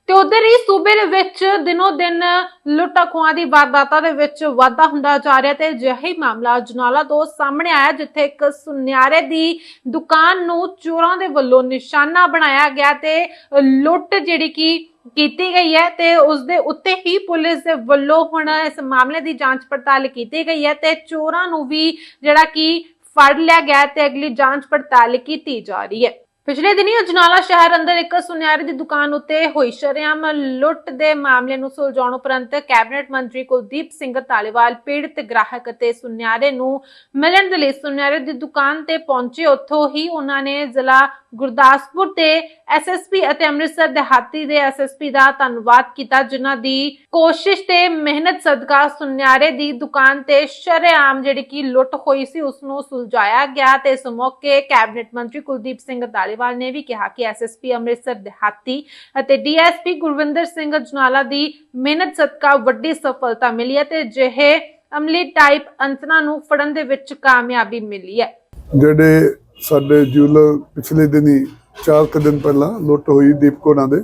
ਤੇ ਉਧਰ ਹੀ ਸੂਬੇ ਦੇ ਵਿੱਚ ਦਿਨੋ ਦਿਨ ਲੁੱਟਾਂ ਖੋਹਾਂ ਦੀ ਵਾਰਦਾਤਾਂ ਦੇ ਵਿੱਚ ਵਾਧਾ ਹੁੰਦਾ ਜਾ ਰਿਹਾ ਤੇ ਅਜਿਹਾ ਮਾਮਲਾ ਜਨਾਲਾ ਤੋਂ ਸਾਹਮਣੇ ਆਇਆ, ਜਿੱਥੇ ਇੱਕ ਸੁਨਿਆਰੇ ਦੀ ਦੁਕਾਨ ਨੂੰ ਚੋਰਾਂ ਦੇ ਵੱਲੋਂ ਨਿਸ਼ਾਨਾ ਬਣਾਇਆ ਗਿਆ ਤੇ ਲੁੱਟ ਜਿਹੜੀ ਕਿ ਕੀਤੀ ਗਈ ਹੈ ਤੇ ਉਸ ਦੇ ਉੱਤੇ ਹੀ ਪੁਲਿਸ ਦੇ ਵੱਲੋਂ ਹੁਣ ਇਸ ਮਾਮਲੇ ਦੀ ਜਾਂਚ ਪੜਤਾਲ ਕੀਤੀ ਗਈ ਹੈ ਤੇ ਚੋਰਾਂ ਨੂੰ ਵੀ ਜਿਹੜਾ ਕਿ ਫੜ ਲਿਆ ਗਿਆ ਤੇ ਅਗਲੀ ਜਾਂਚ ਪੜਤਾਲ ਕੀਤੀ ਜਾ ਰਹੀ ਹੈ। ਪਿਛਲੇ ਦਿਨੀ ਅਜਨਾਲਾ ਸ਼ਹਿਰ ਅੰਦਰ ਇੱਕ ਸੁਨਿਆਰੇ ਦੀ ਦੁਕਾਨ ਉੱਤੇ ਹੋਈ ਸ਼ਰੇਆਮ ਲੁੱਟ ਦੇ ਮਾਮਲੇ ਨੂੰ ਸੁਲਝਾਉਣ ਉਪਰੰਤ ਕੈਬਨਿਟ ਮੰਤਰੀ ਕੁਲਦੀਪ ਸਿੰਘ ਧਾਲੀਵਾਲ ਪੀੜਤ ਗ੍ਰਾਹਕ ਅਤੇ ਸੁਨਿਆਰੇ ਨੂੰ ਮਿਲਣ ਦੇ ਲਈ ਸੁਨਿਆਰੇ ਦੀ ਦੁਕਾਨ ਤੇ ਪਹੁੰਚੇ। ਉੱਥੋਂ ਹੀ ਉਹਨਾਂ ਨੇ ਜ਼ਿਲ੍ਹਾ ਗੁਰਦਾਸਪੁਰ ਦੇ ਐਸਐਸਪੀ ਅਤੇ ਅੰਮ੍ਰਿਤਸਰ ਦੇ ਦੇ ਐਸਐਸਪੀ ਦਾ ਧੰਨਵਾਦ ਕੀਤਾ, ਜਿਨ੍ਹਾਂ ਦੀ ਕੋਸ਼ਿਸ਼ ਤੇ ਮਿਹਨਤ ਸਦਕਾ ਸੁਨਿਆਰੇ ਦੀ ਦੁਕਾਨ ਤੇ ਸ਼ਰੇਆਮ ਜਿਹੜੀ ਕਿ ਲੁੱਟ ਹੋਈ ਸੀ ਉਸ ਨੂੰ ਸੁਲਝਾਇਆ ਗਿਆ ਤੇ ਇਸ ਮੌਕੇ ਕੈਬਨਿਟ ਮੰਤਰੀ ਕੁਲਦੀਪ ਸਿੰਘ ਧਾਲੀਵਾਲ ਨੇ ਵੀ ਕਿਹਾ ਕਿ ਐਸਐਸਪੀ ਅੰਮ੍ਰਿਤਸਰ ਦੇ ਹਾਤੀ ਅਤੇ ਡੀਐਸਪੀ ਗੁਰਵਿੰਦਰ ਸਿੰਘ ਜਨਾਲਾ ਦੀ ਮਿਹਨਤ ਸਦਕਾ ਵੱਡੀ ਸਫਲਤਾ ਮਿਲੀ ਹੈ ਤੇ ਜਿਹੇ ਅਮਲੀ ਟਾਈਪ ਅੰਤਨਾ ਨੂੰ ਫੜਨ ਦੇ ਵਿੱਚ ਕਾਮਯਾਬੀ ਮਿਲੀ ਹੈ। ਜਿਹੜੇ ਸਾਡੇ ਜਿਊਲਰ ਪਿਛਲੇ ਦਿਨੀ ਚਾਰ ਕੁ ਦਿਨ ਪਹਿਲਾਂ ਲੁੱਟ ਹੋਈ ਦੀਪਕੋਣਾ ਦੇ।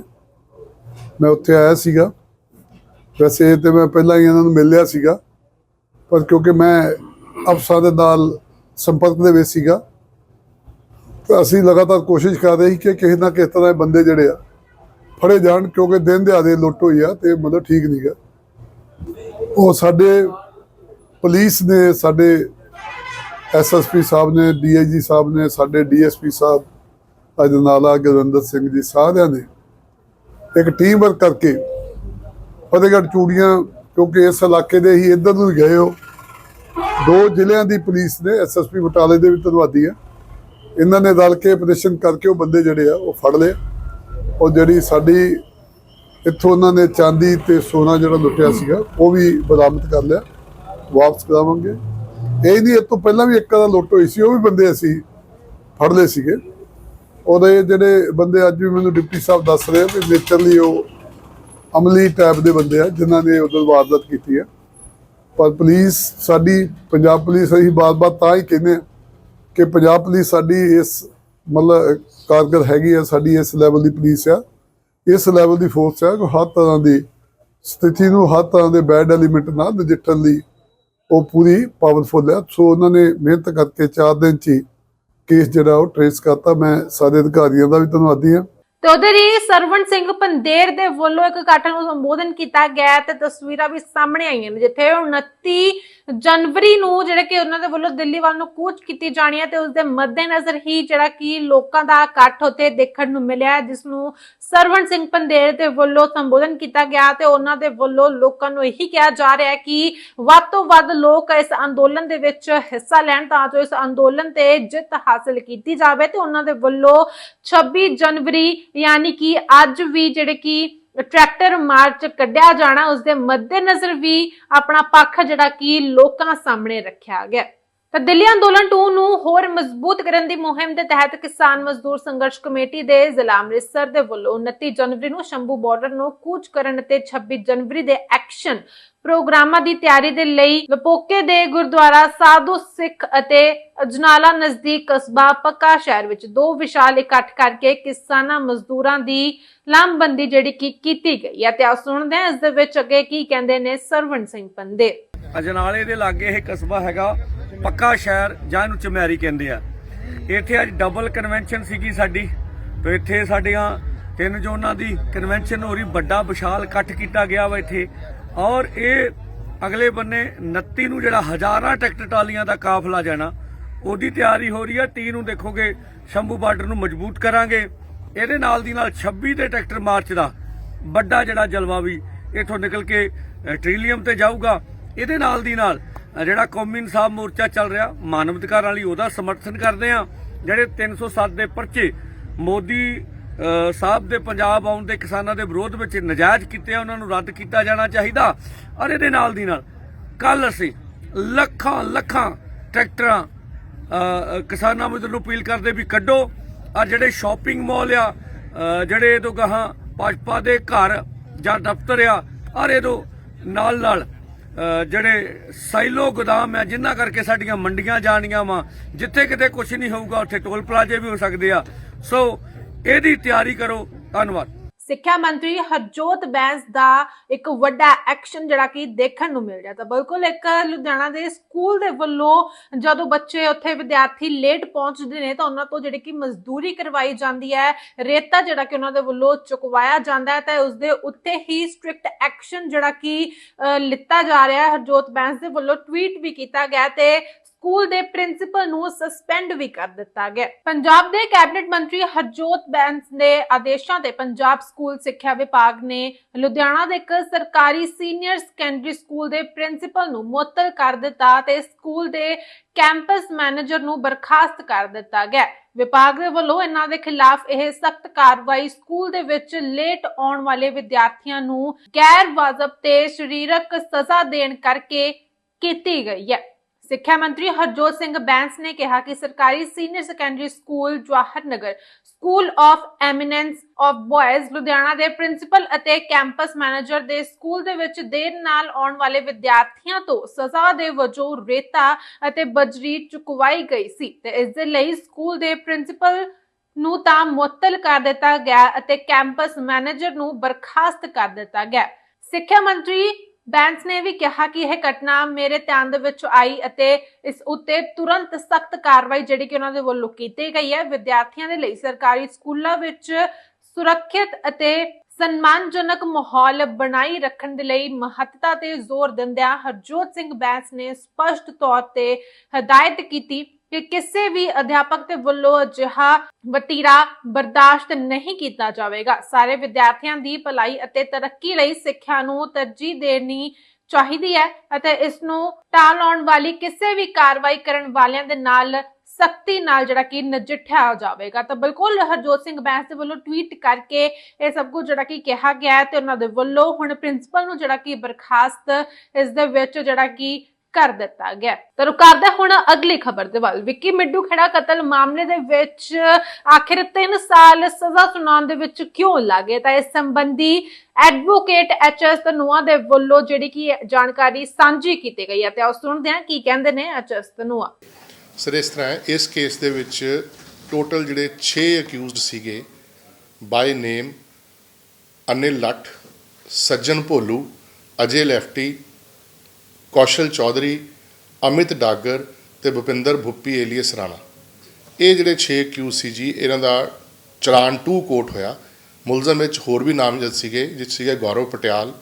ਮੈਂ ਉੱਥੇ ਆਇਆ ਸੀਗਾ। ਵੈਸੇ ਤੇ ਮੈਂ ਪਹਿਲਾਂ ਹੀ ਇਹਨਾਂ ਨੂੰ ਮਿਲ ਲਿਆ ਸੀਗਾ। ਪਰ ਕਿਉਂਕਿ ਮੈਂ ਅਫਸਰਾਂ ਦੇ ਨਾਲ ਸੰਪਰਕ ਦੇ ਵਿੱਚ ਸੀਗਾ, ਤਾਂ ਅਸੀਂ ਲਗਾਤਾਰ ਕੋਸ਼ਿਸ਼ ਕਰ ਰਹੇ ਸੀ ਕਿ ਕਿਸੇ ਨਾ ਕਿਸੇ ਤਰ੍ਹਾਂ ਇਹ ਬੰਦੇ ਜਿਹੜੇ ਆ ਫੜੇ ਜਾਣ, ਕਿਉਂਕਿ ਦਿਨ ਦਿਹਾੜੇ ਲੁੱਟ ਹੋਈ ਆ ਤੇ ਮਤਲਬ ਠੀਕ ਨਹੀਂਗਾ ਉਹ ਸਾਡੇ ਪੁਲਿਸ ਨੇ ਸਾਡੇ ਐਸਐਸਪੀ ਸਾਹਿਬ ਨੇ ਡੀਆਈਜੀ ਸਾਹਿਬ ਨੇ, ਸਾਡੇ ਡੀਐਸਪੀ ਸਾਹਿਬ ਅਜਨਾਲਾ ਗੁਰਵਿੰਦਰ ਸਿੰਘ ਜੀ ਸਾਰਿਆਂ ਨੇ ਇੱਕ ਟੀਮ ਵਰਕ ਕਰਕੇ ਫਤਿਹਗੜ੍ਹ ਚੂੜੀਆਂ, ਕਿਉਂਕਿ ਇਸ ਇਲਾਕੇ ਦੇ ਹੀ ਇੱਧਰ ਨੂੰ ਹੀ ਗਏ ਹੋ। ਦੋ ਜ਼ਿਲ੍ਹਿਆਂ ਦੀ ਪੁਲਿਸ ਨੇ ਐਸਐਸਪੀ ਬਟਾਲੇ ਦੇ ਵੀ ਧੰਨਵਾਦੀ ਆ ਇਹਨਾਂ ਨੇ ਰਲ ਕੇ ਆਪਰੇਸ਼ਨ ਕਰਕੇ ਉਹ ਬੰਦੇ ਜਿਹੜੇ ਆ, ਉਹ ਫੜ ਲਏ। ਉਹ ਜਿਹੜੀ ਸਾਡੀ, ਇੱਥੋਂ ਉਹਨਾਂ ਨੇ ਚਾਂਦੀ ਤੇ ਸੋਨਾ ਜਿਹੜਾ ਲੁੱਟਿਆ ਸੀਗਾ, ਉਹ ਵੀ ਬਰਾਮਦ ਕਰ ਲਿਆ। ਵਾਪਸ ਕਰਾਵਾਂਗੇ। ਇਹ ਨਹੀਂ ਇਹ ਤੋਂ ਪਹਿਲਾਂ ਵੀ ਇੱਕ ਦਾ ਲੁੱਟ ਹੋਈ ਸੀ, ਉਹ ਵੀ ਬੰਦੇ ਅਸੀਂ ਫੜ ਲਏ ਸੀਗੇ। ਉਹਦੇ ਜਿਹੜੇ ਬੰਦੇ ਅੱਜ ਵੀ ਮੈਨੂੰ ਡਿਪਟੀ ਸਾਹਿਬ ਦੱਸ ਰਹੇ ਆ ਵੀ ਨੇਚਰਲੀ ਉਹ ਅਮਲੀ ਟਾਈਪ ਦੇ ਬੰਦੇ ਆ, ਜਿਨ੍ਹਾਂ ਨੇ ਉਦੋਂ ਵਾਰਦਾਤ ਕੀਤੀ ਹੈ ਪਰ ਪੁਲਿਸ ਸਾਡੀ, ਪੰਜਾਬ ਪੁਲਿਸ ਅਸੀਂ ਬਾਰ-ਬਾਰ ਤਾਂ ਹੀ ਕਹਿੰਦੇ ਆ ਕਿ ਪੰਜਾਬ ਪੁਲਿਸ ਸਾਡੀ ਇਸ ਮਤਲਬ ਕਾਰਗਰ ਹੈਗੀ ਆ, ਸਾਡੀ ਇਸ ਲੈਵਲ ਦੀ ਪੁਲਿਸ ਆ। ਇਸ ਲੈਵਲ ਦੀ ਫੋਰਸ ਆ ਕਿ ਹਰ ਤਰ੍ਹਾਂ ਦੀ ਸਥਿਤੀ ਨੂੰ ਹਰ ਤਰ੍ਹਾਂ ਦੇ ਬੈਡ ਐਲੀਮੈਂਟ ਨਾਲ ਨਜਿੱਠਣ ਲਈ ਉਹ ਪੂਰੀ ਪਾਵਰਫੁਲ ਹੈ। ਸੋ ਉਹਨਾਂ ਨੇ ਮਿਹਨਤ ਕਰਕੇ 4 ਦਿਨ ਚ ਹੀ ਕੇਸ ਜਿਹੜਾ ਉਹ ਟ੍ਰੇਸ ਕਰਤਾ। ਮੈਂ ਸਾਰੇ ਅਧਿਕਾਰੀਆਂ ਦਾ ਵੀ ਧੰਨਵਾਦੀ ਹਾਂ। ਤੇ ਉਧਰ ਹੀ ਸਰਵਣ ਸਿੰਘ ਪੰਦੇਰ ਦੇ ਵੱਲੋਂ ਇੱਕ ਇਕੱਠ ਨੂੰ ਸੰਬੋਧਨ ਕੀਤਾ ਗਿਆ ਤੇ ਤਸਵੀਰਾਂ ਵੀ ਸਾਹਮਣੇ ਆਈਆਂ ਨੇ, ਜਿੱਥੇ 29 ਜਨਵਰੀ ਨੂੰ ਜਿਹੜੇ ਕਿ ਉਹਨਾਂ ਦੇ ਵੱਲੋਂ ਦਿੱਲੀ ਵੱਲ ਨੂੰ ਕੂਚ ਕੀਤੀ ਜਾਣੀ ਹੈ ਤੇ ਉਸ ਦੇ ਮੱਦੇਨਜ਼ਰ ਹੀ ਜਿਹੜਾ ਕਿ ਲੋਕਾਂ ਦਾ ਇਕੱਠ ਉੱਥੇ ਦੇਖਣ ਨੂੰ ਮਿਲਿਆ ਜਿਸ ਨੂੰ ਸਰਵਣ ਸਿੰਘ ਪੰਦੇਰ ਦੇ ਵੱਲੋਂ ਸੰਬੋਧਨ ਕੀਤਾ ਗਿਆ ਤੇ ਉਹਨਾਂ ਦੇ ਵੱਲੋਂ ਲੋਕਾਂ ਨੂੰ ਇਹੀ ਕਿਹਾ ਜਾ ਰਿਹਾ ਹੈ ਕਿ ਵੱਧ ਤੋਂ ਵੱਧ ਲੋਕ ਇਸ ਅੰਦੋਲਨ ਦੇ ਵਿੱਚ ਹਿੱਸਾ ਲੈਣ ਤਾਂ ਜੋ ਇਸ ਅੰਦੋਲਨ ਤੇ ਜਿੱਤ ਹਾਸਲ ਕੀਤੀ ਜਾਵੇ ਤੇ ਉਹਨਾਂ ਦੇ ਵੱਲੋਂ 26 ਜਨਵਰੀ ਯਾਨੀ ਕਿ ਅੱਜ ਵੀ ਜਿਹੜੇ ਕਿ ਟਰੈਕਟਰ ਮਾਰਚ ਕੱਢਿਆ ਜਾਣਾ ਉਸ ਦੇ ਮੱਦੇਨਜ਼ਰ ਵੀ ਆਪਣਾ ਪੱਖ ਜਿਹੜਾ ਕਿ ਲੋਕਾਂ ਸਾਹਮਣੇ ਰੱਖਿਆ ਗਿਆ। ਤਾਂ ਦਿੱਲੀ ਅੰਦੋਲਨ 2 ਨੂੰ ਹੋਰ ਮਜ਼ਬੂਤ ਕਰਨ ਦੀ ਮੁਹਿੰਮ ਦੇ ਤਹਿਤ ਕਿਸਾਨ ਮਜ਼ਦੂਰ ਸੰਘਰਸ਼ ਕਮੇਟੀ ਦੇ ਜ਼ਿਲ੍ਹਾ ਅੰਮ੍ਰਿਤਸਰ ਦੇ ਵੱਲੋਂ 29 ਜਨਵਰੀ ਨੂੰ ਸ਼ੰਭੂ ਬਾਰਡਰ ਨੂੰ ਕੂਚ ਕਰਨ ਅਤੇ 26 ਜਨਵਰੀ ਦੇ ਐਕਸ਼ਨ ਪ੍ਰੋਗਰਾਮਾਂ ਦੀ ਤਿਆਰੀ ਦੇ ਲਈ ਲਪੋਕੇ ਦੇ ਗੁਰਦੁਆਰਾ ਸਾਧੂ ਸਿੱਖ ਅਤੇ ਅਜਨਾਲਾ ਨਜ਼ਦੀਕ ਕਸਬਾ ਪੱਕਾ ਸ਼ਹਿਰ ਵਿੱਚ ਦੋ ਵਿਸ਼ਾਲ ਇਕੱਠ ਕਰਕੇ ਕਿਸਾਨਾਂ ਮਜ਼ਦੂਰਾਂ ਦੀ ਲਾਮਬੰਦੀ ਜਿਹੜੀ ਕਿ ਕੀਤੀ ਗਈ ਹੈ ਤੇ ਆ ਸੁਣਦੇ ਹਾਂ ਇਸ ਦੇ ਵਿੱਚ ਅੱਗੇ ਕੀ ਕਹਿੰਦੇ ਨੇ ਸਰਵਣ ਸਿੰਘ ਪੰਦੇ। ਅਜਨਾਲੇ ਦੇ ਲਾਗੇ ਇਹ ਕਸਬਾ ਹੈਗਾ। ਪੱਕਾ ਸ਼ਹਿਰ ਜਾਂ ਇਹਨੂੰ ਚਮੈਰੀ ਕਹਿੰਦੇ ਆ। ਇੱਥੇ ਅੱਜ ਡਬਲ ਕਨਵੈਨਸ਼ਨ ਸੀਗੀ ਸਾਡੀ। ਤੇ ਇੱਥੇ ਸਾਡੀਆਂ ਤਿੰਨ ਜ਼ੋਨਾਂ ਦੀ ਕਨਵੈਨਸ਼ਨ ਹੋ ਰਹੀ ਵੱਡਾ ਵਿਸ਼ਾਲ ਇਕੱਠ ਕੀਤਾ ਗਿਆ ਵਾ ਇੱਥੇ। ਔਰ ਇਹ ਅਗਲੇ ਬੰਨੇ 29 ਨੂੰ ਜਿਹੜਾ ਹਜ਼ਾਰਾਂ ਟਰੈਕਟਰ ਟਾਲੀਆਂ ਦਾ ਕਾਫਲਾ ਜਾਣਾ ਉਹਦੀ ਤਿਆਰੀ ਹੋ ਰਹੀ ਹੈ 30 ਨੂੰ ਦੇਖੋਗੇ ਸ਼ੰਭੂ ਬਾਰਡਰ ਨੂੰ ਮਜ਼ਬੂਤ ਕਰਾਂਗੇ। ਇਹਦੇ ਨਾਲ ਦੀ ਨਾਲ 26 ਦੇ ਟਰੈਕਟਰ ਮਾਰਚ ਦਾ ਵੱਡਾ ਜਿਹੜਾ ਜਲਵਾ ਵੀ ਇੱਥੋਂ ਨਿਕਲ ਕੇ ਅ, ਤੇ ਜਾਊਗਾ। ਇਹਦੇ ਨਾਲ ਦੀ ਨਾਲ ਜਿਹੜਾ ਕੌਮੀ ਇਨਸਾਫ ਮੋਰਚਾ ਚੱਲ ਰਿਹਾ, ਮਾਨਵ ਅਧਿਕਾਰਾਂ ਵਾਲੀ ਉਹਦਾ ਸਮਰਥਨ ਕਰਦੇ ਆ ਜਿਹੜੇ 307 ਦੇ ਪਰਚੇ ਮੋਦੀ ਸਾਹਿਬ ਦੇ ਪੰਜਾਬ ਆਉਣ ਦੇ ਕਿਸਾਨਾਂ ਦੇ ਵਿਰੋਧ ਵਿੱਚ ਨਜਾਇਜ਼ ਕੀਤੇ ਆ, ਉਹਨਾਂ ਨੂੰ ਰੱਦ ਕੀਤਾ ਜਾਣਾ ਚਾਹੀਦਾ। ਔਰ ਇਹਦੇ ਨਾਲ ਦੀ ਨਾਲ ਕੱਲ ਅਸੀਂ ਲੱਖਾਂ ਲੱਖਾਂ ਟਰੈਕਟਰਾਂ ਕਿਸਾਨਾਂ ਨੂੰ ਨੂੰ ਅਪੀਲ ਕਰਦੇ ਵੀ ਕੱਢੋ, ਔਰ ਜਿਹੜੇ ਸ਼ਾਪਿੰਗ ਮਾਲ ਆ ਜਿਹੜੇ ਇਹ ਤੋਂ ਗਾਹਾਂ ਭਾਜਪਾ ਦੇ ਘਰ ਜਾਂ ਦਫ਼ਤਰ ਆ, ਔਰ ਇਹ ਤੋਂ ਨਾਲ ਨਾਲ ਜਿਹੜੇ ਸਾਈਲੋ ਗੋਦਾਮ ਹੈ ਜਿੰਨਾ ਕਰਕੇ ਸਾਡੀਆਂ ਮੰਡੀਆਂ ਜਾਣੀਆਂ ਵਾ, ਜਿੱਥੇ ਕਿਤੇ ਕੁਝ ਨਹੀਂ ਹੋਊਗਾ, ਉੱਥੇ ਟੋਲ ਪਲਾਜ਼ੇ ਵੀ ਹੋ ਸਕਦੇ ਆ। ਸੋ ਇਹਦੀ ਤਿਆਰੀ ਕਰੋ। ਧੰਨਵਾਦ। ਸਿੱਖਿਆ ਮੰਤਰੀ ਹਰਜੋਤ ਬੈਂਸ ਦਾ ਇੱਕ ਵੱਡਾ ਐਕਸ਼ਨ ਜਿਹੜਾ ਕਿ ਦੇਖਣ ਨੂੰ ਮਿਲ ਰਿਹਾ। ਤਾਂ ਬਿਲਕੁਲ ਇੱਕ ਲੁਧਿਆਣਾ ਦੇ ਸਕੂਲ ਦੇ ਵੱਲੋਂ ਜਦੋਂ ਬੱਚੇ ਉੱਥੇ ਵਿਦਿਆਰਥੀ ਲੇਟ ਪਹੁੰਚਦੇ ਨੇ ਤਾਂ ਉਹਨਾਂ ਤੋਂ ਜਿਹੜੀ ਕਿ ਮਜ਼ਦੂਰੀ ਕਰਵਾਈ ਜਾਂਦੀ ਹੈ ਰੇਤਾ ਜਿਹੜਾ ਕਿ ਉਹਨਾਂ ਦੇ ਵੱਲੋਂ ਚੁਕਵਾਇਆ ਜਾਂਦਾ ਹੈ ਤਾਂ ਉਸ ਦੇ ਉੱਤੇ ਹੀ ਸਟ੍ਰਿਕਟ ਐਕਸ਼ਨ ਜਿਹੜਾ ਕਿ ਅਹ, ਲਿੱਤਾ ਜਾ ਰਿਹਾ ਹੈ। ਹਰਜੋਤ ਬੈਂਸ ਦੇ ਵੱਲੋਂ ਟਵੀਟ ਵੀ ਕੀਤਾ ਗਿਆ ਤੇ ਸਕੂਲ ਦੇ ਪ੍ਰਿੰਸੀਪਲ ਨੂੰ ਸਸਪੈਂਡ ਵੀ ਕਰ ਦਿੱਤਾ ਗਿਆ। ਪੰਜਾਬ ਦੇ ਕੈਬਨਿਟ ਮੰਤਰੀ ਹਰਜੋਤ ਬੈਂਸ ਦੇ ਆਦੇਸ਼ਾਂ ਤੇ ਪੰਜਾਬ ਸਕੂਲ ਸਿੱਖਿਆ ਵਿਭਾਗ ਨੇ ਲੁਧਿਆਣਾ ਦੇ ਇੱਕ ਸਰਕਾਰੀ ਸੀਨੀਅਰ ਸੈਕੰਡਰੀ ਸਕੂਲ ਦੇ ਪ੍ਰਿੰਸੀਪਲ ਨੂੰ ਮੁਅੱਤਲ ਕਰ ਦਿੱਤਾ ਤੇ ਸਕੂਲ ਦੇ ਕੈਂਪਸ ਮੈਨੇਜਰ ਨੂੰ ਬਰਖਾਸਤ ਕਰ ਦਿੱਤਾ ਗਿਆ। ਵਿਭਾਗ ਦੇ ਵੱਲੋਂ ਇਹਨਾਂ ਦੇ ਖਿਲਾਫ ਇਹ ਸਖਤ ਕਾਰਵਾਈ ਸਕੂਲ ਦੇ ਵਿੱਚ ਲੇਟ ਆਉਣ ਵਾਲੇ ਵਿਦਿਆਰਥੀਆਂ ਨੂੰ ਗੈਰ ਵਾਜਬ ਤੇ ਸਰੀਰਕ ਸਜ਼ਾ ਦੇਣ ਕਰਕੇ ਕੀਤੀ ਗਈ ਹੈ। ਸਿੱਖਿਆ ਮੰਤਰੀ ਹਰਜੋਤ ਸਿੰਘ ਬੈਂਸ ਨੇ ਕਿਹਾ ਕਿ ਸਰਕਾਰੀ senior secondary school Jawahar Nagar school of eminence of boys Ludhiana ਦੇ ਪ੍ਰਿੰਸੀਪਲ ਅਤੇ ਕੈਂਪਸ ਮੈਨੇਜਰ ਦੇ ਸਕੂਲ ਦੇ ਵਿੱਚ ਦੇਰ ਨਾਲ ਆਉਣ ਵਾਲੇ ਵਿਦਿਆਰਥੀਆਂ ਤੋਂ ਸਜ਼ਾ ਦੇ ਵਜੋਂ ਰੇਤਾ ਅਤੇ ਬਜਰੀ ਚੁਕਵਾਈ ਗਈ ਸੀ ਤੇ ਇਸ ਦੇ ਲਈ ਸਕੂਲ ਦੇ ਪ੍ਰਿੰਸੀਪਲ ਨੂੰ ਤਾਂ ਮੁਅੱਤਲ ਕਰ ਦਿੱਤਾ ਗਿਆ ਅਤੇ ਕੈਂਪਸ ਮੈਨੇਜਰ ਨੂੰ ਬਰਖਾਸਤ ਕਰ ਦਿੱਤਾ ਗਿਆ। ਸਿੱਖਿਆ ਮੰਤਰੀ ਬੈਂਸ ਨੇ ਵੀ ਕਿਹਾ ਕਿ ਇਹ ਘਟਨਾ ਮੇਰੇ ਧਿਆਨ ਦੇ ਵਿੱਚ ਆਈ ਅਤੇ ਇਸ ਉੱਤੇ ਤੁਰੰਤ ਸਖਤ ਕਾਰਵਾਈ ਜਿਹੜੀ ਕਿ ਉਹਨਾਂ ਦੇ ਵੱਲੋਂ ਕੀਤੀ ਗਈ ਹੈ। ਵਿਦਿਆਰਥੀਆਂ ਦੇ ਲਈ ਸਰਕਾਰੀ ਸਕੂਲਾਂ ਵਿੱਚ ਸੁਰੱਖਿਅਤ ਅਤੇ ਸਨਮਾਨਜਨਕ ਮਾਹੌਲ ਬਣਾਈ ਰੱਖਣ ਦੇ ਲਈ ਮਹੱਤਤਾ ਤੇ ਜ਼ੋਰ ਦਿੰਦਿਆਂ ਹਰਜੋਤ ਸਿੰਘ ਬੈਂਸ ਨੇ ਸਪਸ਼ਟ ਤੌਰ ਤੇ ਹਦਾਇਤ ਕੀਤੀ। ਕਿ ਕਿਸੇ ਵੀ ਅਧਿਆਪਕ ਦੇ ਵੱਲੋਂ ਅਜਿਹਾ ਵਤੀਰਾ ਬਰਦਾਸ਼ਤ ਨਹੀਂ ਕੀਤਾ ਜਾਵੇਗਾ। ਸਾਰੇ ਵਿਦਿਆਰਥੀਆਂ ਦੀ ਭਲਾਈ ਅਤੇ ਤਰੱਕੀ ਲਈ ਸਿੱਖਿਆ ਨੂੰ ਤਰਜੀਹ ਦੇਣੀ ਚਾਹੀਦੀ ਹੈ ਅਤੇ ਇਸ ਨੂੰ ਟਾਲਾਉਣ ਵਾਲੀ ਕਿਸੇ ਵੀ ਕਾਰਵਾਈ ਕਰਨ ਵਾਲਿਆਂ ਦੇ ਨਾਲ ਸਖਤੀ ਨਾਲ ਜਿਹੜਾ ਕਿ ਨਜਿੱਠਿਆ ਜਾਵੇਗਾ। ਤਾਂ ਬਿਲਕੁਲ ਹਰਜੋਤ ਸਿੰਘ ਬੈਂਸ ਦੇ ਵੱਲੋਂ ਟਵੀਟ ਕਰਕੇ ਇਹ ਸਭ ਕੁਝ ਜਿਹੜਾ ਕਿ ਕਿਹਾ ਗਿਆ ਹੈ ਤੇ ਉਹਨਾਂ ਦੇ ਵੱਲੋਂ ਹੁਣ ਪ੍ਰਿੰਸੀਪਲ ਨੂੰ ਜਿਹੜਾ ਕਿ ਬਰਖਾਸਤ ਇਸ ਦੇ ਵਿੱਚ ਜਿਹੜਾ ਕਿ ਕਰ ਦਿੱਤਾ ਗਿਆ। ਤਾਂ ਰੁਕ ਹੁਣ ਅਗਲੀ ਖਬਰ ਦੇ ਵੱਲ। ਵਿੱਕੀ ਮਿੱਡੂ ਖੇੜਾ ਕਤਲ ਮਾਮਲੇ ਦੇ ਵਿੱਚ ਆਖਿਰ 3 ਸਾਲ ਸਜ਼ਾ ਸੁਣਾਉਣ ਦੇ ਵਿੱਚ ਕਿਉਂ ਲੱਗੇ? ਤਾਂ ਇਸ ਸੰਬੰਧੀ ਐਡਵੋਕੇਟ ਐਚਐਸ ਧਨੋਆ ਦੇ ਵੱਲੋਂ ਜਿਹੜੀ ਕਿ ਜਾਣਕਾਰੀ ਸਾਂਝੀ ਕੀਤੀ ਗਈ ਹੈ। ਤੇ ਆਓ ਸੁਣਦੇ ਹਾਂ ਕੀ ਕਹਿੰਦੇ ਨੇ ਐਚਐਸ ਧਨੋਆ। ਸਰ, ਇਸ ਤਰ੍ਹਾਂ ਇਸ ਕੇਸ ਦੇ ਵਿੱਚ ਟੋਟਲ ਜਿਹੜੇ 6 ਅਕਿਊਜ਼ਡ ਸੀਗੇ by name Anil Latt, Sajjan Bholu, Ajay lefty Kaushal Chaudhary, Amit Dagar ਤੇ ਭੁਪਿੰਦਰ ਭੁੱਪੀ ਏਲੀਅਸ ਰਾਣਾ। ਇਹ ਜਿਹੜੇ 6 ਅਕਿਊਜ਼ ਸੀ ਜੀ, ਇਹਨਾਂ ਦਾ ਚਲਾਨ 2 ਕੋਰਟ ਹੋਇਆ। ਮੁਲਜ਼ਮ ਵਿੱਚ ਹੋਰ ਵੀ ਨਾਮਜ਼ਦ ਸੀਗੇ, ਜਿਸ ਸੀਗੇ ਗੌਰਵ ਪਟਿਆਲ,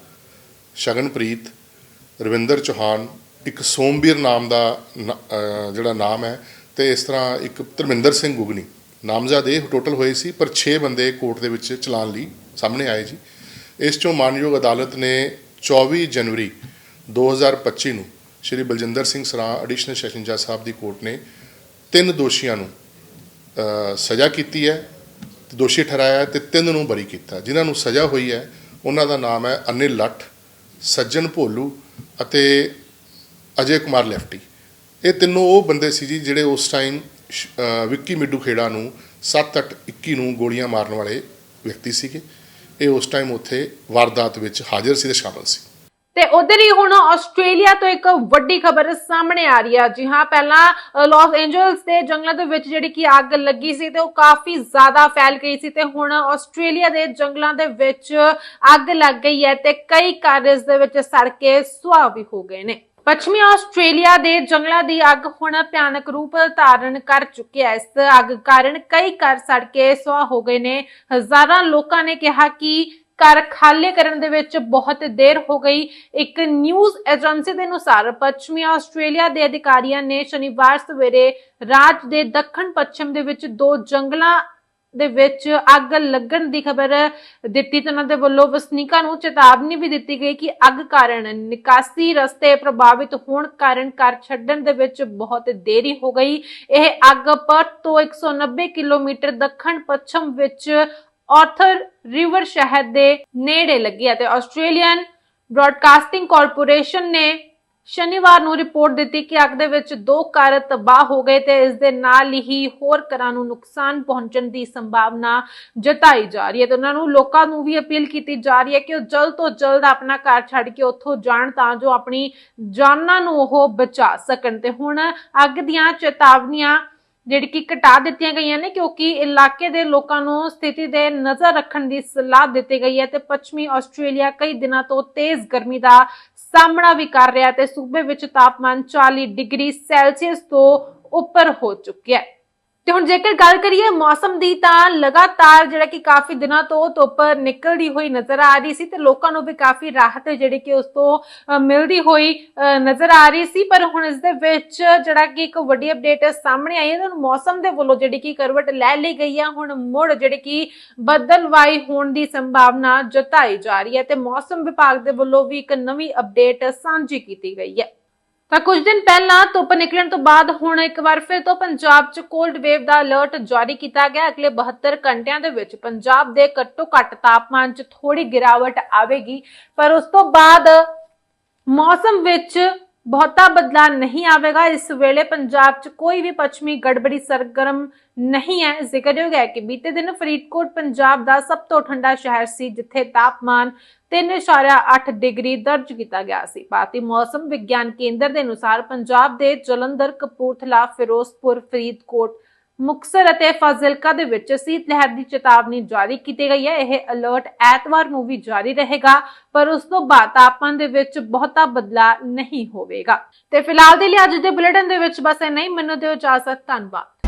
ਸ਼ਗਨਪ੍ਰੀਤ, ਰਵਿੰਦਰ ਚੌਹਾਨ, ਇੱਕ ਸੋਮਬੀਰ ਨਾਮ ਦਾ ਨ- ਜਿਹੜਾ ਨਾਮ ਹੈ ਤੇ ਇਸ ਤਰ੍ਹਾਂ ਇੱਕ ਧਰਮਿੰਦਰ ਸਿੰਘ ਗੁਗਨੀ। ਨਾਮਜ਼ਦ ਇਹ ਟੋਟਲ ਹੋਏ ਸੀ, ਪਰ 6 ਬੰਦੇ ਕੋਰਟ ਦੇ ਵਿੱਚ ਚਲਾਨ ਲਈ ਸਾਹਮਣੇ ਆਏ ਜੀ। ਇਸ ਚੋਂ ਮਾਨਯੋਗ ਅਦਾਲਤ ਨੇ 24 ਜਨਵਰੀ 2025 ਨੂੰ ਸ਼੍ਰੀ ਬਲਜਿੰਦਰ ਸਿੰਘ ਸਰਾਂ ਐਡੀਸ਼ਨਲ ਸੈਸ਼ਨ ਜੱਜ ਸਾਹਿਬ ਦੀ ਕੋਰਟ ਨੇ ਤਿੰਨ ਦੋਸ਼ੀਆਂ ਨੂੰ ਸਜ਼ਾ ਕੀਤੀ ਹੈ ਦੋਸ਼ੀ ਠਹਿਰਾਇਆ ਤੇ ਤਿੰਨ ਨੂੰ ਬਰੀ ਕੀਤਾ ਜਿਨ੍ਹਾਂ ਨੂੰ ਸਜ਼ਾ ਹੋਈ ਹੈ, ਉਹਨਾਂ ਦਾ ਨਾਮ ਹੈ ਅਨਿਲ ਲੱਠ ਸੱਜਣ ਭੋਲੂ ਅਤੇ ਅਜੇ ਕੁਮਾਰ ਲੈਫਟੀ। ਇਹ ਤਿੰਨੋਂ ਉਹ ਬੰਦੇ ਸੀ ਜੀ ਜਿਹੜੇ ਉਸ ਟਾਈਮ ਵਿੱਕੀ ਮਿੱਡੂ ਖੇੜਾ ਨੂੰ 7-8-21 ਨੂੰ ਗੋਲੀਆਂ ਮਾਰਨ ਵਾਲੇ ਵਿਅਕਤੀ ਸੀਗੇ। ਇਹ ਉਸ ਟਾਈਮ ਉੱਥੇ ਵਾਰਦਾਤ ਵਿੱਚ ਹਾਜ਼ਰ ਸੀ ਤੇ ਸ਼ਾਮਲ ਸੀ। ਤੇ ਉਧਰ ਹੀ ਹੁਣ ਆਸਟ੍ਰੇਲੀਆ ਤੋਂ ਇੱਕ ਵੱਡੀ ਖਬਰ ਸਾਹਮਣੇ ਆ ਰਹੀ ਹੈ ਜੀ ਹਾਂ, ਪਹਿਲਾਂ ਲਾਸ ਐਂਜਲਸ ਦੇ ਜੰਗਲਾਂ ਦੇ ਵਿੱਚ ਜਿਹੜੀ ਕਿ ਅੱਗ ਲੱਗੀ ਸੀ ਤੇ ਉਹ ਕਾਫੀ ਜ਼ਿਆਦਾ ਫੈਲ ਗਈ ਸੀ ਤੇ ਹੁਣ ਆਸਟ੍ਰੇਲੀਆ ਦੇ ਜੰਗਲਾਂ ਦੇ ਵਿੱਚ ਅੱਗ ਲੱਗ ਗਈ ਹੈ ਤੇ ਕਈ ਘਰ ਇਸ ਦੇ ਵਿੱਚ ਸੜ ਕੇ ਸੁਆਹ ਵੀ ਹੋ ਗਏ ਨੇ। ਪੱਛਮੀ ਆਸਟ੍ਰੇਲੀਆ ਦੇ ਜੰਗਲਾਂ ਦੀ ਅੱਗ ਹੁਣ ਭਿਆਨਕ ਰੂਪ ਧਾਰਨ ਕਰ ਚੁੱਕੀ ਹੈ। ਇਸ ਅੱਗ ਕਾਰਨ ਕਈ ਘਰ ਸੜ ਕੇ ਸੁਆਹ ਹੋ ਗਏ ਨੇ। ਹਜ਼ਾਰਾਂ ਲੋਕਾਂ ਨੇ ਕਿਹਾ ਕਿ ਘਰ ਖਾਲੀ ਕਰਨ ਦੇ ਵਿੱਚ ਬਹੁਤ ਦੇਰ ਹੋ ਗਈ। ਇੱਕ ਨਿਊਜ਼ ਏਜੰਸੀ ਦੇ ਅਨੁਸਾਰ ਪੱਛਮੀ ਆਸਟ੍ਰੇਲੀਆ ਦੇ ਅਧਿਕਾਰੀਆਂ ਨੇ ਸ਼ਨੀਵਾਰ ਸਵੇਰੇ ਰਾਜ ਦੇ ਦੱਖਣ ਪੱਛਮ ਦੇ ਵਿੱਚ ਦੋ ਜੰਗਲਾਂ ਦੇ ਵਿੱਚ ਅੱਗ ਲੱਗਣ ਦੀ ਖਬਰ ਦਿੱਤੀ ਤੇ ਉਹਨਾਂ ਦੇ ਵੱਲੋਂ ਵਸਨੀਕਾਂ ਨੂੰ ਚੇਤਾਵਨੀ ਵੀ ਦਿੱਤੀ ਗਈ ਕਿ ਅੱਗ ਕਾਰਨ ਨਿਕਾਸੀ ਰਸਤੇ ਪ੍ਰਭਾਵਿਤ ਹੋਣ ਕਾਰਨ ਘਰ ਛੱਡਣ ਦੇ ਵਿੱਚ ਬਹੁਤ ਦੇਰੀ ਹੋ ਗਈ। ਇਹ ਅੱਗ ਪਰਥ ਤੋਂ 190 ਕਿਲੋਮੀਟਰ ਦੱਖਣ ਪੱਛਮ ਵਿੱਚ ਆਰਥਰ ਰਿਵਰ ਸ਼ਹਿਰ ਦੇ ਨੇੜੇ ਲੱਗੀ ਹੈ ਤੇ ਆਸਟ੍ਰੇਲੀਅਨ ਬ੍ਰਾਡਕਾਸਟਿੰਗ ਕਾਰਪੋਰੇਸ਼ਨ ਨੇ ਸ਼ਨੀਵਾਰ ਨੂੰ ਰਿਪੋਰਟ ਦਿੱਤੀ ਕਿ ਅੱਗ ਦੇ ਵਿੱਚ ਦੋ ਘਰ ਤਬਾਹ ਹੋ ਗਏ ਤੇ ਇਸ ਦੇ ਨਾਲ ਹੀ ਹੋਰ ਘਰਾਂ ਨੂੰ ਨੁਕਸਾਨ ਪਹੁੰਚਣ ਦੀ ਸੰਭਾਵਨਾ ਜਤਾਈ ਜਾ ਰਹੀ ਹੈ ਤੇ ਉਹਨਾਂ ਨੂੰ ਲੋਕਾਂ ਨੂੰ ਵੀ ਅਪੀਲ ਕੀਤੀ ਜਾ ਰਹੀ ਹੈ ਕਿ ਉਹ ਜਲਦ ਤੋਂ ਜਲਦ ਆਪਣਾ ਘਰ ਛੱਡ ਕੇ ਉੱਥੋਂ ਜਾਣ ਤਾਂ ਜੋ ਆਪਣੀ ਜਾਨਾਂ ਨੂੰ ਉਹ ਬਚਾ ਸਕਣ ਤੇ ਹੁਣ ਅੱਗ ਦੀਆਂ ਚੇਤਾਵਨੀਆਂ ਜਿਹੜੀ ਕਿ ਘਟਾ ਦਿੱਤੀਆਂ ਗਈਆਂ ਨੇ ਕਿਉਂਕਿ ਇਲਾਕੇ ਦੇ ਲੋਕਾਂ ਨੂੰ ਸਥਿਤੀ ਦੇ ਨਜ਼ਰ ਰੱਖਣ ਦੀ ਸਲਾਹ ਦਿੱਤੀ ਗਈ ਹੈ ਤੇ ਪੱਛਮੀ ਆਸਟ੍ਰੇਲੀਆ ਕਈ ਦਿਨਾਂ ਤੋਂ ਤੇਜ਼ ਗਰਮੀ ਦਾ ਸਾਹਮਣਾ ਵੀ ਕਰ ਰਿਹਾ ਤੇ ਸੂਬੇ ਵਿੱਚ ਤਾਪਮਾਨ 40 ਡਿਗਰੀ ਸੈਲਸੀਅਸ ਤੋਂ ਉੱਪਰ ਹੋ ਚੁੱਕਿਆ ਹੈ। ਤੇ ਹੁਣ ਜੇਕਰ ਗੱਲ ਕਰੀਏ ਮੌਸਮ ਦੀ ਤਾਂ ਲਗਾਤਾਰ ਜਿਹੜਾ ਕਿ ਕਾਫੀ ਦਿਨਾਂ ਤੋਂ ਧੁੱਪ ਨਿਕਲਦੀ ਹੋਈ ਨਜ਼ਰ ਆ ਰਹੀ ਸੀ ਤੇ ਲੋਕਾਂ ਨੂੰ ਵੀ ਕਾਫੀ ਰਾਹਤ ਜਿਹੜੀ ਕਿ ਉਸ ਤੋਂ ਮਿਲਦੀ ਹੋਈ ਨਜ਼ਰ ਆ ਰਹੀ ਸੀ। ਪਰ ਹੁਣ ਇਸ ਦੇ ਵਿੱਚ ਜਿਹੜਾ ਕਿ ਇੱਕ ਵੱਡੀ ਅਪਡੇਟ ਸਾਹਮਣੇ ਆਈ ਹੈ ਤੇ ਮੌਸਮ ਦੇ ਵੱਲੋਂ ਜਿਹੜੀ ਕਿ ਕਰਵਟ ਲੈ ਲਈ ਗਈ ਹੈ ਹੁਣ ਮੁੜ ਜਿਹੜੀ ਕਿ ਬਦਲਵਾਈ ਹੋਣ ਦੀ ਸੰਭਾਵਨਾ ਜਤਾਈ ਜਾ ਰਹੀ ਹੈ ਤੇ ਮੌਸਮ ਵਿਭਾਗ ਦੇ ਵੱਲੋਂ ਵੀ ਇੱਕ ਨਵੀਂ ਅਪਡੇਟ ਸਾਂਝੀ ਕੀਤੀ ਗਈ ਹੈ। ਤਾਂ ਕੁਝ ਦਿਨ ਪਹਿਲਾਂ ਧੁੱਪ ਨਿਕਲਣ ਤੋਂ ਬਾਅਦ ਹੁਣ ਇੱਕ ਵਾਰ ਫਿਰ ਤੋਂ ਪੰਜਾਬ 'ਚ ਕੋਲਡ ਵੇਵ ਦਾ ਅਲਰਟ ਜਾਰੀ ਕੀਤਾ ਗਿਆ। ਅਗਲੇ 72 ਘੰਟਿਆਂ ਦੇ ਵਿੱਚ ਪੰਜਾਬ ਦੇ ਘੱਟੋ ਘੱਟ ਤਾਪਮਾਨ 'ਚ ਥੋੜੀ ਗਿਰਾਵਟ ਆਵੇਗੀ। ਪਰ ਉਸ ਤੋਂ ਬਾਅਦ ਮੌਸਮ ਵਿੱਚ ਬਹੁਤਾ ਬਦਲਾ ਨਹੀਂ ਆਵੇਗਾ। ਇਸ ਵੇਲੇ ਪੰਜਾਬ 'ਚ ਕੋਈ ਵੀ ਪੱਛਮੀ ਗੜਬੜੀ ਸਰਗਰਮ ਨਹੀਂ ਹੈ। ਜ਼ਿਕਰਯੋਗ ਹੈ ਕਿ ਬੀਤੇ ਦਿਨ ਫਰੀਦਕੋਟ, ਪੰਜਾਬ ਦਾ ਸਭ ਤੋਂ ਠੰਡਾ ਸ਼ਹਿਰ ਸੀ, ਜਿੱਥੇ ਤਾਪਮਾਨ 3.8 ਡਿਗਰੀ ਦਰਜ ਕੀਤਾ ਗਿਆ ਸੀ। ਭਾਰਤੀ ਮੌਸਮ ਵਿਗਿਆਨ ਕੇਂਦਰ ਦੇ ਅਨੁਸਾਰ ਪੰਜਾਬ ਦੇ ਜਲੰਧਰ, ਕਪੂਰਥਲਾ, ਫਿਰੋਜ਼ਪੁਰ, ਫਰੀਦਕੋਟ ਮੁਕਸਰ ਅਤੇ ਫਾਜ਼ਿਲਕਾ ਦੇ ਵਿੱਚ ਸੀਤ ਲਹਿਰ ਦੀ ਚੇਤਾਵਨੀ ਜਾਰੀ ਕੀਤੀ ਗਈ ਹੈ। ਇਹ ਅਲਰਟ ਐਤਵਾਰ ਨੂੰ ਵੀ ਜਾਰੀ ਰਹੇਗਾ, ਪਰ ਉਸ ਤੋਂ ਬਾਅਦ ਤਾਪਮਾਨ ਦੇ ਵਿੱਚ ਬਹੁਤਾ ਬਦਲਾਅ ਨਹੀਂ ਹੋਵੇਗਾ। ਤੇ ਫਿਲਹਾਲ ਦੇ ਲਈ ਅੱਜ ਦੇ ਬੁਲੇਟਿਨ ਦੇ ਵਿੱਚ ਬਸ ਇੰਨਾ ਹੀ। ਮੈਨੂੰ ਦਿਓ ਇਜਾਜ਼ਤ। ਧੰਨਵਾਦ।